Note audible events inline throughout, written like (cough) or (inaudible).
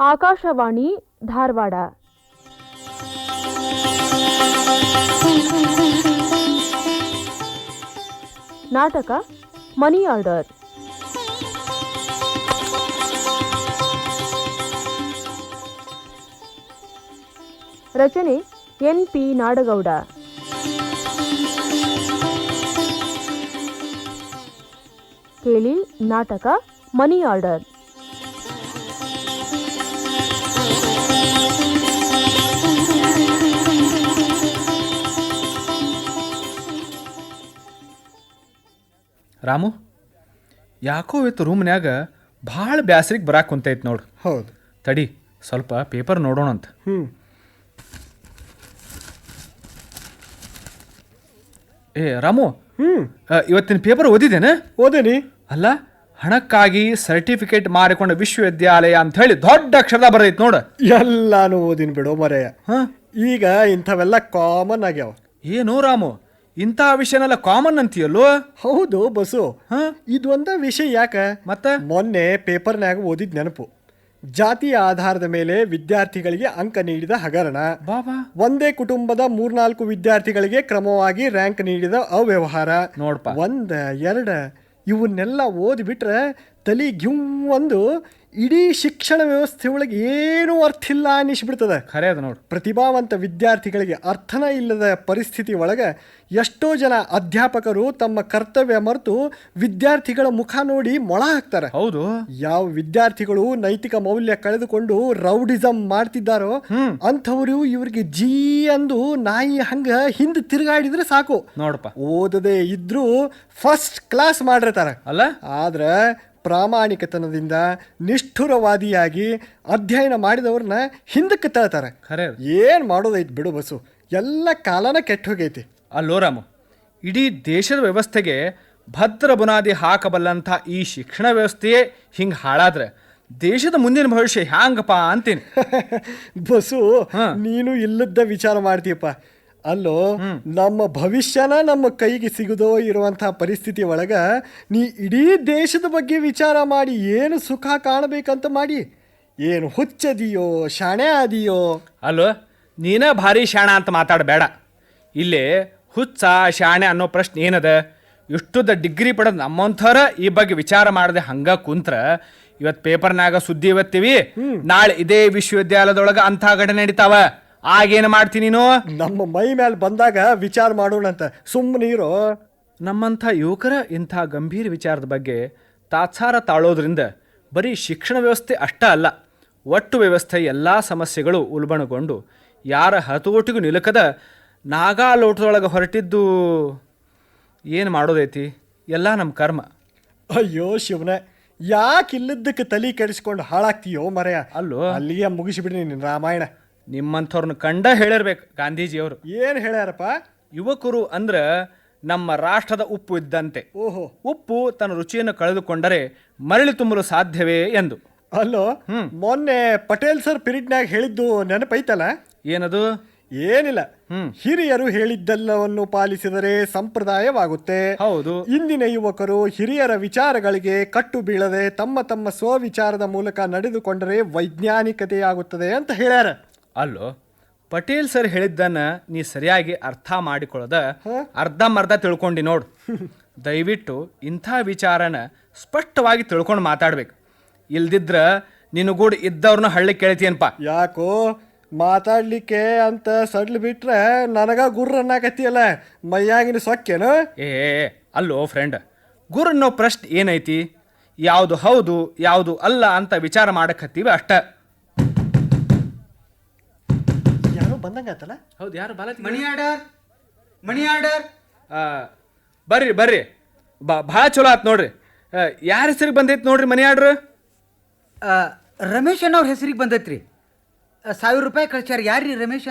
ಆಕಾಶವಾಣಿ ಧಾರವಾಡ. ನಾಟಕ money order ರಚನೆ N P Nadagouda. ಕೇಳಿ ನಾಟಕ ಮನಿ ಆರ್ಡರ್ ರಾಮು ಯಾಕೋ ಇವತ್ತು ರೂಮ್ನ್ಯಾಗ ಭಾಳ ಬ್ಯಾಸ್ರಿಗೆ ಬರಾಕ್ ಕುಂತೈತೆ ನೋಡು. ಹೌದು. ತಡಿ ಸ್ವಲ್ಪ ಪೇಪರ್ ನೋಡೋಣಂತ. ಹ್ಞೂ ಏ ರಾಮು ಹ್ಞೂ ಆ, ಇವತ್ತಿನ ಪೇಪರ್ ಓದಿದ್ದೇನೆ? ಓದೇನಿ. ಅಲ್ಲ ಹಣಕ್ಕಾಗಿ ಸರ್ಟಿಫಿಕೇಟ್ ಮಾರಿಕೊಂಡ ವಿಶ್ವವಿದ್ಯಾಲಯ ಅಂತ ಹೇಳಿ ದೊಡ್ಡ ಅಕ್ಷರದ ಬರೈತೆ ನೋಡು. ಎಲ್ಲಾನು ಓದಿನ ಬಿಡೋ ಮರೆಯ. ಹಾಂ? ಈಗ ಇಂಥವೆಲ್ಲ ಕಾಮನ್ ಆಗ್ಯಾವ. ಏನು ರಾಮು? ಇಂಥ ವಿಷಯನೆಲ್ಲ ಕಾಮನ್ ಅಂತೀಯಲ್ಲೋ? ಹೌದು ಬಸು. ಇದೊಂದ ವಿಷಯ ಯಾಕ? ಮತ್ತೆ? ಮೊನ್ನೆ ಪೇಪರ್ನಾಗ ಓದಿದ ನೆನಪು. ಜಾತಿಯ ಆಧಾರದ ಮೇಲೆ ವಿದ್ಯಾರ್ಥಿಗಳಿಗೆ ಅಂಕ ನೀಡಿದ ಹಗರಣ. ಬಾಬಾ. ಒಂದೇ ಕುಟುಂಬದ ಮೂರ್ನಾಲ್ಕು ವಿದ್ಯಾರ್ಥಿಗಳಿಗೆ ಕ್ರಮವಾಗಿ ರ್ಯಾಂಕ್ ನೀಡಿದ ಅವ್ಯವಹಾರ. ನೋಡ್ಪ. ಒಂದ ಎರಡ ಇವನ್ನೆಲ್ಲ ಓದಿಬಿಟ್ರೆ ತಲಿ ಒಂದು ಇಡೀ ಶಿಕ್ಷಣ ವ್ಯವಸ್ಥೆ ಒಳಗೆ ಏನೂ ಅರ್ಥ ಇಲ್ಲ ಅನ್ನಿಸ್ಬಿಡ್ತದೆ. ಖರೆ ಅದು ನೋಡು. ಪ್ರತಿಭಾವಂತ ವಿದ್ಯಾರ್ಥಿಗಳಿಗೆ ಅರ್ಥನ ಇಲ್ಲದ ಪರಿಸ್ಥಿತಿ ಒಳಗೆ ಎಷ್ಟೋ ಜನ ಅಧ್ಯಾಪಕರು ತಮ್ಮ ಕರ್ತವ್ಯ ಮರೆತು ವಿದ್ಯಾರ್ಥಿಗಳ ಮುಖ ನೋಡಿ ಮೊಳ ಹಾಕ್ತಾರೆ. ಹೌದು. ಯಾವ ವಿದ್ಯಾರ್ಥಿಗಳು ನೈತಿಕ ಮೌಲ್ಯ ಕಳೆದುಕೊಂಡು ರೌಡಿಸಮ್ ಮಾಡ್ತಿದ್ದಾರೋ ಅಂಥವರು ಇವ್ರಿಗೆ ಜೀ ಅಂದು ನಾಯಿ ಹಂಗ ಹಿಂದೆ ತಿರುಗಾಡಿದ್ರೆ ಸಾಕು. ನೋಡಪ್ಪ. ಓದದೇ ಇದ್ರೂ ಫಸ್ಟ್ ಕ್ಲಾಸ್ ಮಾಡಿರ್ತಾರೆ. ಅಲ್ಲ? ಆದ್ರೆ ಪ್ರಾಮಾಣಿಕತನದಿಂದ ನಿಷ್ಠುರವಾದಿಯಾಗಿ ಅಧ್ಯಯನ ಮಾಡಿದವ್ರನ್ನ ಹಿಂದಕ್ಕೆ ತಳ್ತಾರೆ. ಖರೆ ಏನು ಮಾಡೋದೈತೆ ಬಿಡು ಬಸ್ಸು ಎಲ್ಲ ಕಾಲನ ಕೆಟ್ಟ ಹೋಗೈತಿ. ಅಲ್ಲೋ ರಾಮು ಇಡೀ ದೇಶದ ವ್ಯವಸ್ಥೆಗೆ ಭದ್ರ ಬುನಾದಿ ಹಾಕಬಲ್ಲಂಥ ಈ ಶಿಕ್ಷಣ ವ್ಯವಸ್ಥೆಯೇ ಹಿಂಗೆ ಹಾಳಾದ್ರೆ ದೇಶದ ಮುಂದಿನ ಭವಿಷ್ಯ ಹ್ಯಾಂಗಪ್ಪ ಅಂತೀನಿ. (laughs) ಬಸ್ಸು ನೀನು ಇಲ್ಲದ ವಿಚಾರ ಮಾಡ್ತೀಯಪ್ಪ. ಅಲ್ಲೋ ನಮ್ಮ ಭವಿಷ್ಯನ ನಮ್ಮ ಕೈಗೆ ಸಿಗದೋ ಇರುವಂತಹ ಪರಿಸ್ಥಿತಿ ಒಳಗ ನೀ ಇಡೀ ದೇಶದ ಬಗ್ಗೆ ವಿಚಾರ ಮಾಡಿ ಏನು ಸುಖ ಕಾಣಬೇಕಂತ ಮಾಡಿ ಏನು ಹುಚ್ಚದಿಯೋ ಶಾಣೆ ಆದಿಯೋ ಅಲ್ಲೋ ನೀನ ಭಾರಿ ಶಾಣ ಅಂತ ಮಾತಾಡಬೇಡ. ಇಲ್ಲಿ ಹುಚ್ಚ ಶಾಣೆ ಅನ್ನೋ ಪ್ರಶ್ನೆ ಏನದ? ಇಷ್ಟುದ ಡಿಗ್ರಿ ಪಡೆದ ನಮ್ಮಂಥರ ಈ ಬಗ್ಗೆ ವಿಚಾರ ಮಾಡದೆ ಹಂಗ ಕುಂತ್ರ ಇವತ್ತು ಪೇಪರ್ನಾಗ ಸುದ್ದಿ ಇವತ್ತೀವಿ ನಾಳೆ ಇದೇ ವಿಶ್ವವಿದ್ಯಾಲಯದೊಳಗೆ ಅಂಥ ಘಟನೆ ನಡೀತಾವ. ಆಗೇನು ಮಾಡ್ತೀನಿ ನೀನು? ನಮ್ಮ ಮೈ ಮೇಲೆ ಬಂದಾಗ ವಿಚಾರ ಮಾಡೋಣಂತ. ಸುಮ್ಮನೆ ಇರೋ. ನಮ್ಮಂಥ ಯುವಕರ ಇಂಥ ಗಂಭೀರ ವಿಚಾರದ ಬಗ್ಗೆ ತಾತ್ಸಾರ ತಾಳೋದ್ರಿಂದ ಬರೀ ಶಿಕ್ಷಣ ವ್ಯವಸ್ಥೆ ಅಷ್ಟ ಅಲ್ಲ ಒಟ್ಟು ವ್ಯವಸ್ಥೆ ಎಲ್ಲ ಸಮಸ್ಯೆಗಳು ಉಲ್ಬಣಗೊಂಡು ಯಾರ ಹತೋಟಿಗೂ ನಿಲುಕದ ನಾಗಾಲೋಟದೊಳಗೆ ಹೊರಟಿದ್ದು ಏನು ಮಾಡೋದೈತಿ? ಎಲ್ಲ ನಮ್ಮ ಕರ್ಮ. ಅಯ್ಯೋ ಶಿವನೇ ಯಾಕೆ ಇಲ್ಲದಕ್ಕೆ ತಲೆ ಕೆಡಿಸ್ಕೊಂಡು ಹಾಳಾಗ್ತೀಯೋ ಮರೆಯ? ಅಲ್ಲೋ. ಅಲ್ಲಿಗೆ ಮುಗಿಸಿಬಿಡಿ ನೀನು ರಾಮಾಯಣ. ನಿಮ್ಮಂಥವ್ರನ್ನ ಕಂಡ ಹೇಳಿರ್ಬೇಕು ಗಾಂಧೀಜಿಯವರು. ಏನು ಹೇಳ್ಯಾರಪ್ಪ? ಯುವಕರು ಅಂದ್ರೆ ನಮ್ಮ ರಾಷ್ಟ್ರದ ಉಪ್ಪು ಇದ್ದಂತೆ. ಓಹೋ. ಉಪ್ಪು ತನ್ನ ರುಚಿಯನ್ನು ಕಳೆದುಕೊಂಡರೆ ಮರಳಿ ತುಂಬಲು ಸಾಧ್ಯವೇ ಎಂದು. ಅಲ್ಲೋ ಮೊನ್ನೆ ಪಟೇಲ್ ಸರ್ ಪಿರಿಯಡ್ನಾಗ ಹೇಳಿದ್ದು ನೆನಪೈತಲ್ಲ? ಏನದು? ಏನಿಲ್ಲ. ಹಿರಿಯರು ಹೇಳಿದ್ದೆಲ್ಲವನ್ನು ಪಾಲಿಸಿದರೆ ಸಂಪ್ರದಾಯವಾಗುತ್ತೆ. ಹೌದು. ಇಂದಿನ ಯುವಕರು ಹಿರಿಯರ ವಿಚಾರಗಳಿಗೆ ಕಟ್ಟು ಬೀಳದೆ ತಮ್ಮ ತಮ್ಮ ಸ್ವವಿಚಾರದ ಮೂಲಕ ನಡೆದುಕೊಂಡರೆ ವೈಜ್ಞಾನಿಕತೆಯಾಗುತ್ತದೆ ಅಂತ ಹೇಳ್ಯಾರ. ಅಲ್ಲೋ ಪಟೇಲ್ ಸರ್ ಹೇಳಿದ್ದನ್ನ ನೀ ಸರಿಯಾಗಿ ಅರ್ಥ ಮಾಡಿಕೊಳ್ಳದ? ಅರ್ಧಂಬರ್ಧ ತಿಳ್ಕೊಂಡಿ ನೋಡು. (laughs) ದಯವಿಟ್ಟು ಇಂಥ ವಿಚಾರನ ಸ್ಪಷ್ಟವಾಗಿ ತಿಳ್ಕೊಂಡು ಮಾತಾಡ್ಬೇಕು. ಇಲ್ದಿದ್ರ ನಿನಗೂಡ್ ಇದ್ದವ್ರನ್ನ ಹಳ್ಳಿ ಕೇಳ್ತೀಯನ್ಪ. ಯಾಕೋ? ಮಾತಾಡ್ಲಿಕ್ಕೆ ಅಂತ ಸಡ್ಲು ಬಿಟ್ರೆ ನನಗ ಗುರ್ರ ಅನ್ನಕತ್ತಿಯಲ್ಲ? ಮೈಯಾಗಿನ ಸೊಕ್ಕೇನು? ಏ ಅಲ್ಲೋ ಫ್ರೆಂಡ್ ಗುರ್ ಅನ್ನೋ ಪ್ರಶ್ನೆ ಏನೈತಿ? ಯಾವುದು ಹೌದು ಯಾವುದು ಅಲ್ಲ ಅಂತ ವಿಚಾರ ಮಾಡಕತ್ತೀವಿ ಅಷ್ಟ. ಯಾರೋ ಬಂದಂಗಾತಲ್ಲ ಹೌದು ಯಾರು ಬಾಲ ಮನಿ ಆರ್ಡರ್ ಮನಿ ಆರ್ಡರ್. ಆ, ಬರ್ರಿ ಬರ್ರಿ. ಬಾ ಭಾಳ ಚಲೋ ಆತ್ ನೋಡ್ರಿ. ಯಾರ ಹೆಸರಿಗೆ ಬಂದೈತಿ ನೋಡ್ರಿ ಮನಿ ಆರ್ಡ್ರ್? ರಮೇಶ್ ಅನ್ನೋರ್ ಹೆಸರಿಗೆ ಬಂದೈತ್ರಿ. ರೀ ಸಾವಿರ ರೂಪಾಯಿ ಕಳ್ಸ್ಯಾರ. ಯಾರ್ರಿ ರಮೇಶ್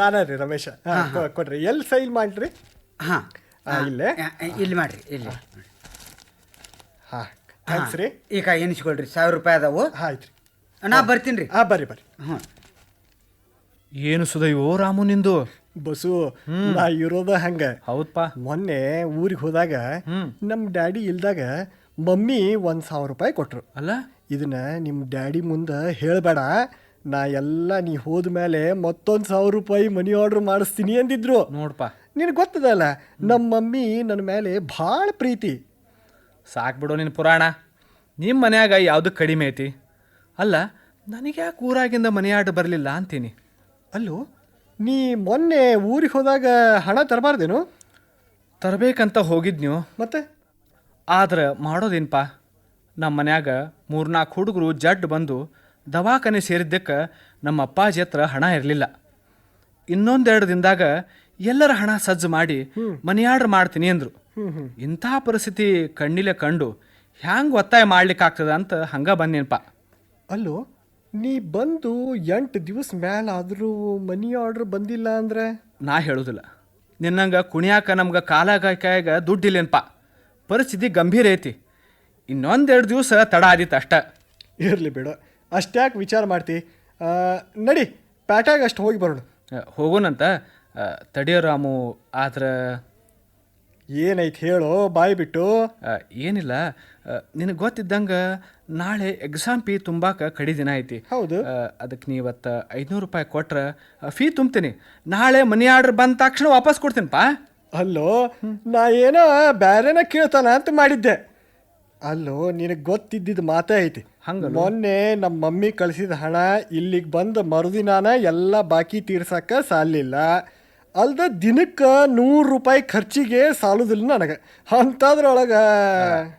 ನಾನೇ ರೀ ರಮೇಶ. ಕೊಡ್ರಿ. ಎಲ್ಲಿ ಸೈಲ್ ಮಾಡ್ರಿ? ಹಾಂ. ಇಲ್ಲೇ? ಇಲ್ಲಿ ಮಾಡ್ರಿ ಇಲ್ಲಿ. ಹಾಂ ಥ್ಯಾಂಕ್ಸ್ ರೀ ಈಗ ಎನಿಸ್ಕೊಳ್ರಿ ಸಾವಿರ ರೂಪಾಯಿ ಅದಾವು. ಆಯ್ತು ರೀ ನಾ ಬರ್ತೀನಿ ರೀ. ಹಾಂ ಬರ್ರಿ ಬರ್ರಿ. ಹ್ಞೂ ಏನು ಸುದೈವೋ ರಾಮು ನಿಂದು? ಬಸು ನಾ ಇರೋದ ಹಂಗ. ಹೌದಪ್ಪ ಮೊನ್ನೆ ಊರಿಗೆ ಹೋದಾಗ ನಮ್ಮ ಡ್ಯಾಡಿ ಇಲ್ದಾಗ ಮಮ್ಮಿ ಒಂದ್ ಸಾವಿರ ರೂಪಾಯಿ ಕೊಟ್ರು. ಅಲ್ಲ? ಇದನ್ನ ನಿಮ್ಮ ಡ್ಯಾಡಿ ಮುಂದೆ ಹೇಳಬೇಡ. ನಾ ಎಲ್ಲ ನೀ ಹೋದ ಮೇಲೆ ಮತ್ತೊಂದು ಸಾವಿರ ರೂಪಾಯಿ ಮನಿ ಆರ್ಡರ್ ಮಾಡಿಸ್ತೀನಿ ಅಂದಿದ್ರು. ನೋಡಪ್ಪ ನಿನಗೆ ಗೊತ್ತದಲ್ಲ ನಮ್ಮ ಮಮ್ಮಿ ನನ್ನ ಮೇಲೆ ಭಾಳ ಪ್ರೀತಿ. ಸಾಕ್ಬಿಡು ನಿನ್ನ ಪುರಾಣ. ನಿಮ್ಮ ಮನ್ಯಾಗ ಯಾವುದು ಕಡಿಮೆ ಐತಿ? ಅಲ್ಲ ನನಗೆ ಯಾಕೆ ಊರಾಗಿಂದ ಮನೆ ಆರ್ಡ್ರ್ ಬರಲಿಲ್ಲ ಅಂತೀನಿ. ಅಲ್ಲೋ ನೀ ಮೊನ್ನೆ ಊರಿಗೆ ಹೋದಾಗ ಹಣ ತರಬಾರ್ದೇನು? ತರಬೇಕಂತ ಹೋಗಿದ್ನೋ ಮತ್ತೆ? ಆದ್ರೆ ಮಾಡೋದೇನಪ್ಪ ನಮ್ಮ ಮನ್ಯಾಗ ಮೂರ್ನಾಲ್ಕು ಹುಡುಗರು ಜಡ್ ಬಂದು ದವಾಖಾನೆ ಸೇರಿದ್ದಕ್ಕೆ ನಮ್ಮ ಅಪ್ಪಾಜಿ ಹತ್ರ ಹಣ ಇರಲಿಲ್ಲ. ಇನ್ನೊಂದೆರಡು ದಿನದಾಗ ಎಲ್ಲರ ಹಣ ಸಜ್ಜು ಮಾಡಿ ಮನಿ ಆರ್ಡ್ರ್ ಮಾಡ್ತೀನಿ ಅಂದರು. ಇಂಥ ಪರಿಸ್ಥಿತಿ ಕಣ್ಣಿಲೆ ಕಂಡು ಹ್ಯಾಂಗೆ ಒತ್ತಾಯ ಮಾಡ್ಲಿಕ್ಕೆ ಆಗ್ತದ ಅಂತ ಹಂಗೆ ಬಂದೇನಪ್ಪ ಅಲ್ಲೋ ನೀ ಬಂದು ಎಂಟು ದಿವಸ ಆದರೂ ಮನಿ ಆರ್ಡ್ರ್ ಬಂದಿಲ್ಲ ಅಂದ್ರೆ? ನಾ ಹೇಳೋದಿಲ್ಲ. ನಿನ್ನಂಗೆ ಕುಣಿಯಾಕ ನಮ್ಗೆ ಕಾಲಾಗಾಯ್ಕಾಯಾಗ ಕೈಯಾಗ ದುಡ್ಡಿಲ್ಲೇನಪ್ಪ ಪರಿಸ್ಥಿತಿ ಗಂಭೀರ ಐತಿ. ಇನ್ನೊಂದೆರಡು ದಿವಸ ತಡ ಆದಿತ್ತು ಅಷ್ಟ. ಇರಲಿ ಬಿಡು. ಅಷ್ಟ್ಯಾಕೆ ವಿಚಾರ ಮಾಡ್ತಿ. ನಡಿ ಪ್ಯಾಟ್ಯಾಗ ಅಷ್ಟು ಹೋಗಿ ಬರೋಣ. ಹೋಗೋಣಂತ. ತಡಿಯೋ ರಾಮು ಆದ್ರೆ? ಏನೈತೆ ಹೇಳೋ ಬಾಯಿ ಬಿಟ್ಟು. ಏನಿಲ್ಲ. ನಿನಗೆ ಗೊತ್ತಿದ್ದಂಗೆ ನಾಳೆ ಎಕ್ಸಾಮ್ ಫೀ ತುಂಬಾಕ ಕಡಿ ದಿನ ಐತಿ. ಹೌದು. ಅದಕ್ಕೆ ನೀ ಇವತ್ತು ಐದುನೂರು ರೂಪಾಯಿ ಕೊಟ್ರೆ ಫೀ ತುಂಬ್ತೀನಿ. ನಾಳೆ ಮನಿ ಆರ್ಡ್ರ್ ಬಂದ ತಕ್ಷಣ ವಾಪಸ್ ಕೊಡ್ತೀನಿಪ್ಪ ಅಲ್ಲೋ ನಾ ಏನೋ ಬ್ಯಾರೇನ ಕೇಳ್ತಾನ ಅಂತ ಮಾಡಿದ್ದೆ. ಅಲ್ಲೋ ನಿನಗೆ ಗೊತ್ತಿದ್ದಿದ್ದು ಮಾತೇ ಐತಿ. ಹಂಗ ಮೊನ್ನೆ ನಮ್ಮ ಮಮ್ಮಿ ಕಳಿಸಿದ ಹಣ ಇಲ್ಲಿಗೆ ಬಂದ ಮರುದಿನಾನ ಎಲ್ಲ ಬಾಕಿ ತೀರ್ಸಕ್ಕೆ ಸಾಲಿಲ್ಲ. ಅಲ್ದ ದಿನಕ್ಕೆ ನೂರು ರೂಪಾಯಿ ಖರ್ಚಿಗೆ ಸಾಲುದಿಲ್ಲ ನನಗೆ. ಅಂಥದ್ರೊಳಗೆ